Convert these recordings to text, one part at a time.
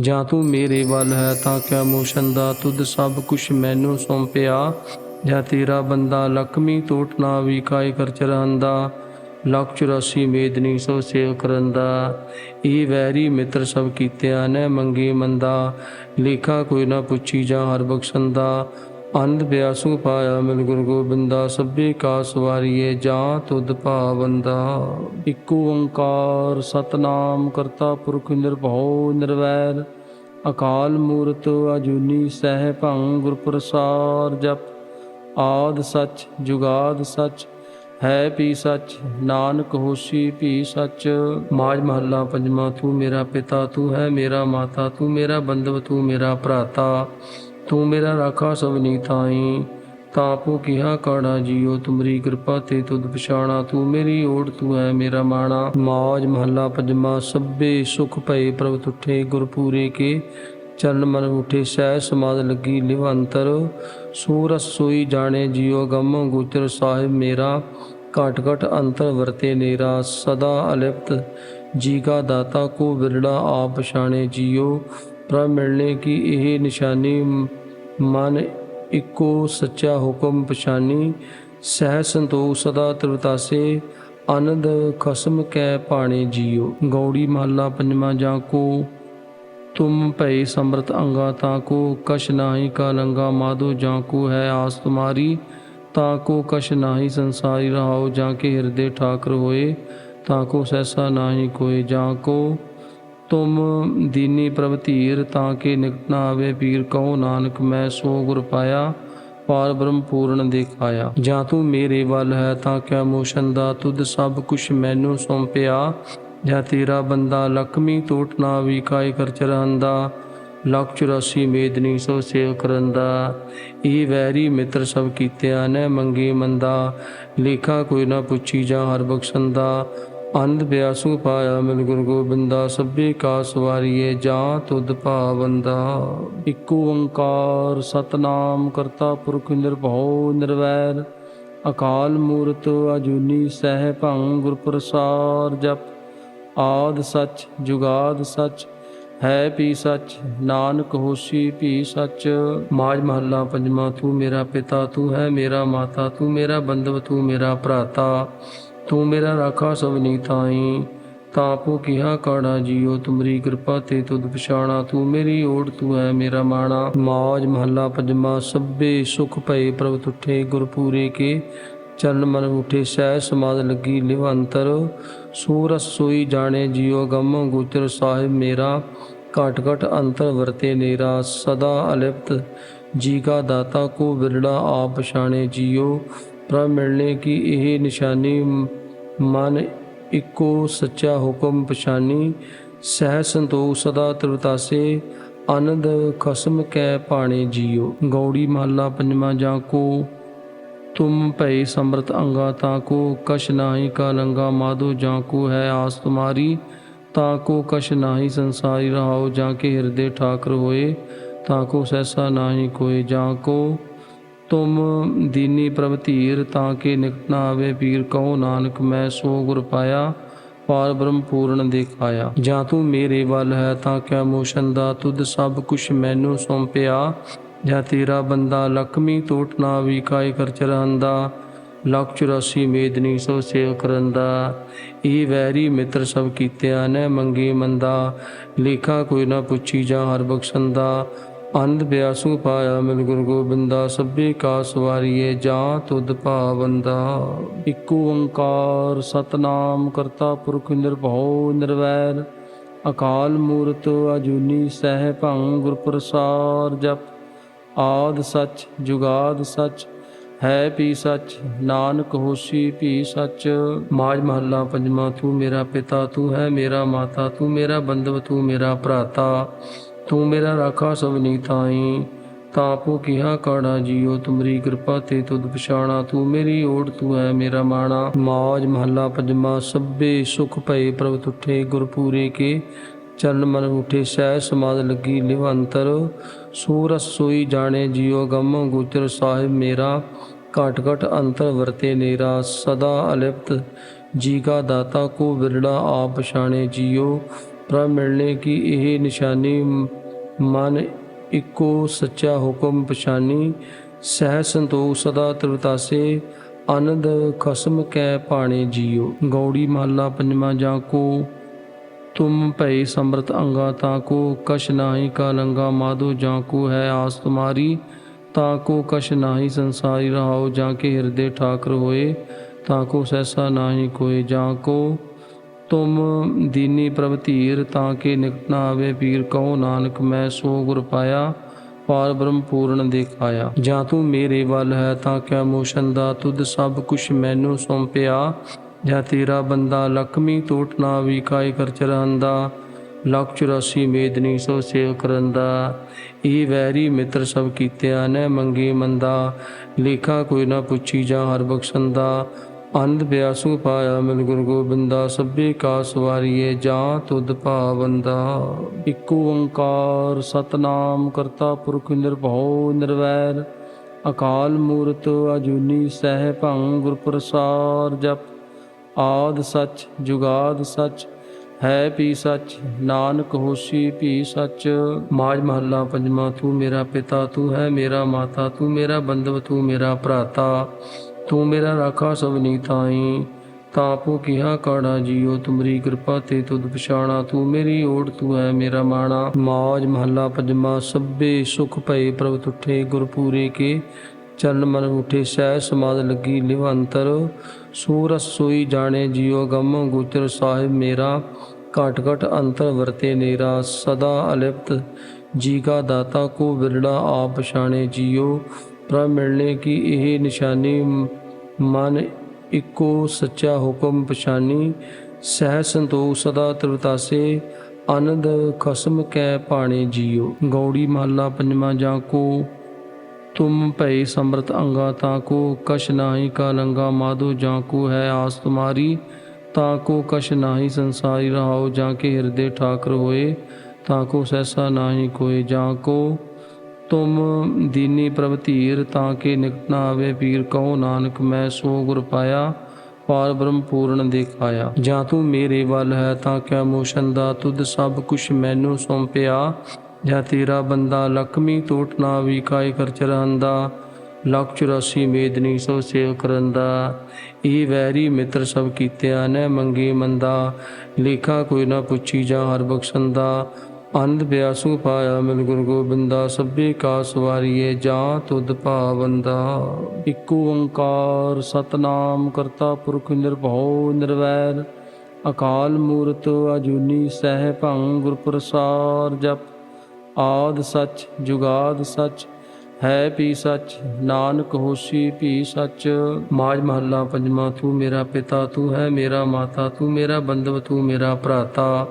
ਜਾਂ ਤੂੰ ਮੇਰੇ ਵੱਲ ਹੈ ਤਾਂ ਕਿਆ ਮੋਸ਼ਨ ਦਾ ਤੁਧ ਸਭ ਕੁਛ ਮੈਨੂੰ ਸੌਂਪਿਆ? ਜਾਂ ਤੇਰਾ ਬੰਦਾ ਲਖਮੀ ਟੋਟ ਨਾ ਵਿਕਾਇ ਕਰ ਚਰੰਦਾ? ਲੱਖ ਚੁਰਾਸੀ ਮੇਦਨੀ ਸੋ ਸੇਵ ਕਰੰਦਾ। ਇਹ ਵੈਰੀ ਮਿੱਤਰ ਸਭ ਕੀਤਿਆ ਨੇ ਮੰਗੇ ਮੰਦਾ। ਲੇਖਾ ਕੋਈ ਨਾ ਪੁੱਛੀ ਜਾਂ ਹਰ ਬਖਸ਼ੰਦਾ। ਅੰਧ ਬਿਆਸੂ ਪਾਇਆ ਮਿਲ ਗੁਰੂ ਗੋਬਿੰਦਾ, ਸਭੇ ਕਾ ਸਵਾਰੀਏ ਜਾਂ ਤੁਧ ਭਾਵੰਦਾ ਇਕ ਓੰਕਾਰ ਸਤਨਾਮ ਕਰਤਾ ਪੁਰਖ ਨਿਰਭਉ ਨਿਰਵੈਰ। ਅਕਾਲ ਮੂਰਤ ਅਜੂਨੀ ਸਹਿ ਭੰ ਗੁਰ ਪ੍ਰਸਾਦ ਜਪ। ਆਦ ਸਚ, ਜੁਗਾਦ ਸੱਚ, ਹੈ ਪੀ ਸੱਚ, ਨਾਨਕ ਹੋਸੀ ਵੀ ਸੱਚ। ਮਾਜ ਮਹੱਲਾ ਪੰਜਵਾਂ, ਤੂੰ ਮੇਰਾ ਪਿਤਾ, ਤੂੰ ਹੈ ਮੇਰਾ ਮਾਤਾ, ਤੂੰ ਮੇਰਾ ਬੰਧਵ, ਤੂੰ ਮੇਰਾ ਭਰਾਤਾ। ਤੂੰ ਮੇਰਾ ਰਾਖਾ ਸਭਨੀ ਥਾਈ ਤਾਪੋ ਕਿਹਾ ਕਾਣਾ ਜੀਓ, ਤੁਮਰੀ ਕਿਰਪਾ ਤੇ ਤੁਧ ਪਛਾਣਾ। ਤੂੰ ਮੇਰੀ ਓੜ, ਤੂੰ ਹੈ ਮੇਰਾ ਮਾਣਾ। ਮਾਜ ਮਹੱਲਾ ਪੰਜਵਾਂ ਸਭੇ ਸੁਖ ਭਏ ਪ੍ਰਭ ਤੁਠੇ, ਗੁਰਪੂਰੇ ਕੇ ਚਰਨ ਮਨ ਉਠੇ, ਸਹਿ ਸਮਾਦ ਲੱਗੀ ਲਿਵ ਅੰਤਰ ਸੂਰਸ ਸੋਈ ਜਾਣੇ ਜੀਉ ਗਮ ਗੋਚਰ ਸਾਹਿਬ ਮੇਰਾ। ਘਟ ਘਟ ਅੰਤਰ ਵਰਤੇ ਨੇਰਾ, ਸਦਾ ਅਲਿਪਤ ਜੀ ਕਾ ਦਾਤਾ ਕੋ ਵਿਰੜਾ ਆਪ ਪਛਾਣੇ ਜੀਉ ਪ੍ਰਭ ਮਿਲਨੇ ਕੀ ਇਹ ਨਿਸ਼ਾਨੀ ਮਨ ਇੱਕੋ ਸੱਚਾ ਹੁਕਮ ਪਛਾਨੀ, ਸਹਿ ਸੰਤੋਖ ਸਦਾ ਤ੍ਰਿਵਤਾਸੇ, ਆਨੰਦ ਖਸਮ ਕੈ ਪਾਣੇ ਜੀਓ। ਗੌੜੀ ਮਾਲਾ ਪੰਜਵਾਂ ਜਾਂ ਕੋ, ਤੁਮ ਭਈ ਸਮਰਤ ਅੰਗਾ ਤਾਂ ਕੋ ਕਸ਼ ਨਾਹੀ ਕਾ ਲੰਗਾ ਮਾਧੋ ਜਾਂ ਕੋ ਹੈ ਆਸ ਤੁਮਾਰੀ, ਤਾਂ ਕੋ ਕਛ ਨਾਹੀ ਸੰਸਾਰੀ ਰਹਾਓ ਜਾਂ ਕੇ ਹਿਰਦੇ ਠਾਕਰ ਹੋਏ, ਤਾਂ ਕੋ ਸੈਸਾ ਨਾਹੀ ਕੋਈ ਜਾਂ ਕੋ ਤੁਮ ਦੀਨੀ ਪ੍ਰਭ ਧੀਰ, ਤਾਂ ਕਿ ਨਿਕਟ ਨਾ ਆਵੇ ਪੀਰ ਕਉ ਨਾਨਕ, ਮੈਂ ਸੋ ਗੁਰ ਪਾਇਆ, ਪਾਰ ਬ੍ਰਹਮ ਪੂਰਨ ਦੇਖਾਇਆ। ਜਾਂ ਤੂੰ ਮੇਰੇ ਵੱਲ ਹੈ, ਤਾਂ ਕਿਆ ਮੋਸ਼ਨ ਦਾ, ਤੁਧ ਸਭ ਕੁਛ ਮੈਨੂੰ ਸੌਂਪਿਆ। ਜਾਂ ਤੇਰਾ ਬੰਦਾ ਲਖਮੀ ਤੋਟ ਨਾ ਵੀ ਵਿਕਾਇ ਕਰ ਚਰਹੰਦਾ ਲੱਖ 84 ਮੇਦਨੀ ਸੋ ਸੇਵ ਕਰਨ ਦਾ ਇਹ ਵੈਰੀ ਮਿੱਤਰ ਸਭ ਕੀਤਿਆ ਨੇ ਮੰਗੀ ਮੰਦਾ, ਲੇਖਾ ਕੋਈ ਨਾ ਪੁੱਛੀ ਜਾਂ ਹਰ ਬਖਸ਼ੰਦਾ। ਅੰਧ ਬਿਆਸੂ ਪਾਇਆ ਮਿਲ ਗੁਰੂ ਗੋਬਿੰਦਾ, ਸਭੇ ਕਾ ਸਵਾਰੀਏ ਜਾਂ ਤੁਧ ਭਾਵੰਦਾ ਇਕ ਓੰਕਾਰ ਸਤਨਾਮ ਕਰਤਾ ਪੁਰਖ ਨਿਰਭਉ ਨਿਰਵੈਰ। ਅਕਾਲ ਮੂਰਤ ਅਜੂਨੀ ਸਹਿ ਭੰ ਗੁਰ ਪ੍ਰਸਾਦ ਜਪ। ਆਦ ਸੱਚ, ਜੁਗਾਦ ਸੱਚ, ਹੈ ਪੀ ਸੱਚ, ਨਾਨਕ ਹੋਸੀ ਵੀ ਸੱਚ। ਮਾਜ ਮਹੱਲਾ ਪੰਜਵਾਂ, ਤੂੰ ਮੇਰਾ ਪਿਤਾ, ਤੂੰ ਹੈ ਮੇਰਾ ਮਾਤਾ, ਤੂੰ ਮੇਰਾ ਬੰਧਵ, ਤੂੰ ਮੇਰਾ ਭਰਾਤਾ। ਤੂੰ ਮੇਰਾ ਰਾਖਾ ਸਭਨੀ ਤਾਂ ਤਾਪੋ ਕਿਹਾ ਕਾਣਾ ਜੀਓ, ਤੁਮਰੀ ਕਿਰਪਾ ਤੇ ਤੁਧ ਪਛਾਣਾ। ਤੂੰ ਮੇਰੀ ਓੜ, ਤੂੰ ਹੈ ਮੇਰਾ ਮਾਣਾ। ਮਾਜ ਮਹੱਲਾ ਪੰਜਵਾਂ, ਸਭੇ ਸੁਖ ਭਏ ਪ੍ਰਭ ਤੁਠੇ, ਗੁਰਪੂਰੇ ਕੇ ਚਰਨ ਮਨ ਉਠੇ, ਸਹਿ ਸਮਾਦ ਲੱਗੀ ਲਿਵ ਅੰਤਰ ਸੂਰਸ ਸੋਈ ਜਾਣੇ ਜੀਉ ਗਮ, ਗੋਚਰ ਸਾਹਿਬ ਮੇਰਾ। ਘਟ ਘਟ ਅੰਤਰ ਵਰਤੇ ਨੇਰਾ, ਸਦਾ ਅਲਿਪਤ ਜੀ ਕਾ ਦਾਤਾ ਕੋ ਵਿਰੜਾ ਆਪ ਪਛਾਣੇ ਜੀਉ ਪ੍ਰਾਪ ਮਿਲਣੇ ਕਿ ਇਹ ਨਿਸ਼ਾਨੀ ਮਨ ਇੱਕੋ ਸੱਚਾ ਹੁਕਮ ਪਛਾਨੀ, ਸਹਿ ਸੰਤੋਖ ਸਦਾ ਤ੍ਰਿਵਤਾਸੇ, ਆਨੰਦ ਖਸਮ ਕੈ ਪਾਣੇ ਜੀਓ। ਗੌੜੀ ਮਾਲਾ ਪੰਜਵਾਂ ਜਾਂ ਕੋ, ਤੁਮ ਭਈ ਸਮਰਤ ਅੰਗਾ ਤਾਂ ਕੋ ਕਸ਼ ਨਾਹੀ ਕਾ ਲੰਗਾ ਮਾਧੋ ਜਾਂ ਕੋ ਹੈ ਆਸ ਤੁਮਾਰੀ, ਤਾਂ ਕੋ ਕਛ ਨਾਹੀ ਸੰਸਾਰੀ ਰਹਾਓ ਜਾਂ ਕੇ ਹਿਰਦੇ ਠਾਕਰ ਹੋਏ, ਤਾਂ ਕੋ ਸੈਸਾ ਨਾਹੀ ਕੋਈ ਜਾਂ ਕੋ ਤੁਮ ਦੀਨੀ ਪ੍ਰਭ ਧੀਰ, ਤਾਂ ਕਿ ਨਿਕਟ ਨਾ ਆਵੇ ਪੀਰ ਕਹੋ ਨਾਨਕ, ਮੈਂ ਸੋ ਗੁਰ ਪਾਇਆ, ਪਾਰ ਬ੍ਰਹਮ ਪੂਰਨ ਦੇਖਾਇਆ। ਜਾਂ ਤੂੰ ਮੇਰੇ ਵੱਲ ਹੈ, ਤਾਂ ਕਿਆ ਮੋਸ਼ਨ ਦਾ ਤੁਧ ਸਭ ਕੁਛ ਮੈਨੂੰ ਸੌਂਪਿਆ। ਜਾਂ ਤੇਰਾ ਬੰਦਾ ਲਖਮੀ ਤੋਟ ਨਾ ਵੀ ਵਿਕਾਇ ਕਰ ਚਰਹੰਦਾ ਲੱਖ 84 ਮੇਦਨੀ ਸੋ ਸੇਵ ਕਰੰਦਾ। ਇਹ ਵੈਰੀ ਮਿੱਤਰ ਸਭ ਕੀਤਿਆ ਨੇ ਮੰਗੀ ਮੰਦਾ, ਲੇਖਾ ਕੋਈ ਨਾ ਪੁੱਛੀ ਜਾਂ ਹਰ ਬਖਸ਼ੰਦਾ। ਅੰਧ ਬਿਆਸੂ ਪਾਇਆ ਮਿਲ ਗੁਰੂ ਗੋਬਿੰਦਾ, ਸਭੇ ਕਾ ਸਵਾਰੀਏ ਜਾਂ ਤੁਧ ਭਾਵੰਦਾ ਇਕ ਓੰਕਾਰ ਸਤਨਾਮ ਕਰਤਾ ਪੁਰਖ ਨਿਰਭਉ ਨਿਰਵੈਰ। ਅਕਾਲ ਮੂਰਤ ਅਜੂਨੀ ਸਹਿ ਭੰ ਗੁਰ ਪ੍ਰਸਾਦ ਜਪ। ਆਦ ਸੱਚ, ਜੁਗਾਦ ਸੱਚ, ਹੈ ਵੀ ਸੱਚ, ਨਾਨਕ ਹੋਸੀ ਵੀ ਸੱਚ। ਮਾਜ ਮਹੱਲਾ ਪੰਜਵਾਂ, ਤੂੰ ਮੇਰਾ ਪਿਤਾ, ਤੂੰ ਹੈ ਮੇਰਾ ਮਾਤਾ, ਤੂੰ ਮੇਰਾ ਬੰਧਵ, ਤੂੰ ਮੇਰਾ ਭਰਾਤਾ। ਤੂੰ ਮੇਰਾ ਰਾਖਾ ਸਭਨੀ ਤਾਂ ਤਾਪੋ ਕਿਹਾ ਕਾਣਾ ਜੀਓ, ਤੁਮਰੀ ਕਿਰਪਾ ਤੇ ਤੁਧ ਪਛਾਣਾ। ਤੂੰ ਮੇਰੀ ਓਟ ਤੂੰ ਹੈ ਮੇਰਾ ਮਾਣਾ। ਮਾਜ ਮਹੱਲਾ ਪੰਜਵਾਂ, ਸਭੇ ਸੁਖ ਭਏ ਪ੍ਰਭ ਤੁਠੇ, ਗੁਰਪੂਰੇ ਕੇ ਚਰਨ ਮਨ ਉਠੇ, ਸਹਿ ਸਮਾਦ ਲੱਗੀ ਲਿਵ ਅੰਤਰ ਸੂਰਸ ਸੋਈ ਜਾਣੇ ਜੀਉ ਗਮ, ਗੋਚਰ ਸਾਹਿਬ ਮੇਰਾ। ਘਟ ਘਟ ਅੰਤਰ ਵਰਤੇ ਨੇਰਾ, ਸਦਾ ਅਲਿਪਤ ਜੀ ਕਾ ਦਾਤਾ ਕੋ ਵਿਰੜਾ ਆਪ ਪਛਾਣੇ ਜੀਉ ਪ੍ਰਭ ਮਿਲਨੇ ਕੀ ਇਹ ਨਿਸ਼ਾਨੀ ਮਨ ਇੱਕੋ ਸੱਚਾ ਹੁਕਮ ਪਛਾਨੀ, ਸਹਿ ਸੰਤੋਖ ਸਦਾ ਤ੍ਰਿਵਤਾਸੇ, ਆਨੰਦ ਖਸਮ ਕੈ ਪਾਣੇ ਜੀਓ। ਗੌੜੀ ਮਾਲਾ ਪੰਜਵਾਂ ਜਾਂ ਕੋ, ਤੁਮ ਭਈ ਸਮਰਤ ਅੰਗਾ ਤਾਂ ਕੋ ਕਛ ਨਾਹੀ ਕਾਲੰਗਾ ਮਾਧੋ ਜਾਂ ਕੋ ਹੈ ਆਸ ਤੁਮਾਰੀ, ਤਾਂ ਕੋ ਕਛ ਨਾਹੀ ਸੰਸਾਰੀ ਰਹਾਓ ਜਾਂ ਕੇ ਹਿਰਦੇ ਠਾਕਰ ਹੋਏ, ਤਾਂ ਕੋ ਸੈਸਾ ਨਾਹੀ ਕੋਈ ਜਾਂ ਕੋ ਤੁਮ ਦੀਨੀ ਪ੍ਰਭ ਧੀਰ, ਤਾਂ ਕਿ ਨਿਕਟ ਨਾ ਆਵੇ ਪੀਰ ਕਉ ਨਾਨਕ, ਮੈਂ ਸੋ ਗੁਰ ਪਾਇਆ, ਪਾਰ ਬ੍ਰਹਮ ਪੂਰਨ ਦੇਖਾਇਆ। ਜਾਂ ਤੂੰ ਮੇਰੇ ਵੱਲ ਹੈ, ਤਾਂ ਕਿਆ ਮੋਸ਼ਨ ਦਾ ਤੁਧ ਸਭ ਕੁਛ ਮੈਨੂੰ ਸੌਂਪਿਆ। ਜਾਂ ਤੇਰਾ ਬੰਦਾ ਲਖਮੀ ਤੋਟ ਨਾ ਵੀ ਵਿਕਾਈ ਕਰ ਚਰਹੰਦਾ ਲੱਖ 84 ਮੇਦਨੀ ਸੋ ਸੇਵ ਕਰਨ ਦਾ ਇਹ ਵੈਰੀ ਮਿੱਤਰ ਸਭ ਕੀਤਿਆ ਨੇ ਮੰਗੇ ਮੰਦਾ, ਲੇਖਾ ਕੋਈ ਨਾ ਪੁੱਛੀ ਜਾਂ ਹਰ ਬਖਸ਼ੰਦਾ। ਅੰਧ ਬਿਆਸੂ ਪਾਇਆ ਮਿਲ ਗੁਰੂ ਗੋਬਿੰਦਾ, ਸਭੇ ਕਾ ਸਵਾਰੀਏ ਜਾਂ ਤੁਧ ਭਾਵੰਦਾ ਇਕ ਓੰਕਾਰ ਸਤਨਾਮ ਕਰਤਾ ਪੁਰਖ ਨਿਰਭਉ ਨਿਰਵੈਰ। ਅਕਾਲ ਮੂਰਤ ਅਜੂਨੀ ਸਹਿ ਭੰ ਗੁਰ ਪ੍ਰਸਾਦ ਜਪ। ਆਦ ਸਚ, ਜੁਗਾਦ ਸੱਚ, ਹੈ ਪੀ ਸੱਚ, ਨਾਨਕ ਹੋਸੀ ਵੀ ਸੱਚ। ਮਾਜ ਮਹੱਲਾ ਪੰਜਵਾਂ, ਤੂੰ ਮੇਰਾ ਪਿਤਾ, ਤੂੰ ਹੈ ਮੇਰਾ ਮਾਤਾ, ਤੂੰ ਮੇਰਾ ਬੰਧਵ, ਤੂੰ ਮੇਰਾ ਭਰਾਤਾ। ਤੂੰ ਮੇਰਾ ਰਾਖਾ ਸਭ ਨੀਤਾਈ ਤਾਪੋ ਕਿਹਾ, ਕਾੜਾ ਜੀਓ, ਤੁਮਰੀ ਕਿਰਪਾ ਤੇ ਤੁਧ ਪਛਾਣਾ। ਤੂੰ ਮੇਰੀ ਓਟ ਤੂੰ ਹੈ ਮੇਰਾ ਮਾਣਾ। ਮਾਜ ਮਹੱਲਾ ਪੰਜਵਾਂ ਸਭੇ ਸੁਖ ਭਏ ਪ੍ਰਭ ਤੁਠੇ, ਗੁਰਪੂਰੇ ਕੇ ਚਰਨ ਮਨ ਉਠੇ, ਸਹਿ ਸਮਾਦ ਲੱਗੀ ਲਿਵ ਅੰਤਰ ਸੂਰਸ ਸੋਈ ਜਾਣੇ ਜੀਉ ਗਮ, ਗੁਚਰ ਸਾਹਿਬ ਮੇਰਾ। ਘਟ ਘਟ ਅੰਤਰ ਵਰਤੇ ਨੇਰਾ, ਸਦਾ ਅਲਿਪਤ ਜੀ ਕਾ ਦਾਤਾ ਕੋ ਵਿਰੜਾ ਆਪ ਪਛਾਣੇ ਜੀਉ ਤਰ੍ਹਾਂ ਮਿਲਣੇ ਕਿ ਇਹ ਨਿਸ਼ਾਨੀ ਮਨ ਇੱਕੋ ਸੱਚਾ ਹੁਕਮ ਪਛਾਨੀ, ਸਹਿ ਸੰਤੋਖ ਸਦਾ ਤ੍ਰਿਵਤਾਸੇ, ਆਨੰਦ ਖਸਮ ਕੈ ਪਾਣੇ ਜੀਓ। ਗੌੜੀ ਮਾਲਾ ਪੰਜਵਾਂ ਜਾਂ ਕੋ, ਤੁਮ ਭਈ ਸਮਰਤ ਅੰਗਾ ਤਾਂ ਕੋ ਕਸ਼ ਨਾਹੀ ਕਾ ਲੰਗਾ ਮਾਧੋ ਜਾਂ ਕੋ ਹੈ ਆਸ ਤੁਮਾਰੀ, ਤਾਂ ਕੋ ਕਛ ਨਾਹੀ ਸੰਸਾਰੀ ਰਹਾਓ ਜਾਂ ਕੇ ਹਿਰਦੇ ਠਾਕਰ ਹੋਏ, ਤਾਂ ਕੋ ਸੈਸਾ ਨਾਹੀ ਕੋਈ ਜਾਂ ਕੋ ਤੁਮ ਦੀਨੀ ਪ੍ਰਭ ਧੀਰ ਤਾਂ ਕਿ ਨਿਕਟ ਨਾ ਆਵੇ ਪੀਰ ਕਹੋ ਨਾਨਕ, ਮੈਂ ਸੋ ਗੁਰ ਪਾਇਆ, ਪਾਰ ਬ੍ਰਹਮ ਪੂਰਨ ਦੇਖਾਇਆ। ਜਾਂ ਤੂੰ ਮੇਰੇ ਵੱਲ ਹੈ ਤਾਂ ਕਿਆ ਮੋਸ਼ਨ ਦਾ, ਤੁਧ ਸਭ ਕੁਛ ਮੈਨੂੰ ਸੌਂਪਿਆ। ਜਾਂ ਤੇਰਾ ਬੰਦਾ ਲਖਮੀ ਟੋਟ ਨਾ ਵਿਕਾਇ ਕਰ ਚਰਹੰਦਾ ਲੱਖ 84 ਮੇਦਨੀ ਸੋ ਸੇਵ ਕਰਨ ਦਾ ਇਹ ਵੈਰੀ ਮਿੱਤਰ ਸਭ ਕੀਤਿਆ ਨੇ ਮੰਗੇ ਮੰਦਾ, ਲੇਖਾ ਕੋਈ ਨਾ ਪੁੱਛੀ ਜਾਂ ਹਰ ਬਖਸ਼ੰਦਾ। ਅੰਧ ਬਿਆਸੂ ਪਾਇਆ ਮਿਲ ਗੁਰ ਗੋਬਿੰਦਾ, ਸਭੇ ਕਾ ਸਵਾਰੀਏ ਜਾਂ ਤੁਧ ਭਾਵੰਦਾ ਇਕ ਓੰਕਾਰ ਸਤਨਾਮ ਕਰਤਾ ਪੁਰਖ ਨਿਰਭਉ ਨਿਰਵੈਰ। ਅਕਾਲ ਮੂਰਤ ਅਜੂਨੀ ਸਹਿ ਭੰ ਗੁਰ ਪ੍ਰਸਾਦ ਜਪ। ਆਦ ਸੱਚ, ਜੁਗਾਦ ਸੱਚ, ਹੈ ਵੀ ਸੱਚ, ਨਾਨਕ ਹੋਸੀ ਵੀ ਸੱਚ। ਮਾਜ ਮਹੱਲਾ ਪੰਜਵਾਂ, ਤੂੰ ਮੇਰਾ ਪਿਤਾ, ਤੂੰ ਹੈ ਮੇਰਾ ਮਾਤਾ, ਤੂੰ ਮੇਰਾ ਬੰਧਵ, ਤੂੰ ਮੇਰਾ ਭਰਾਤਾ।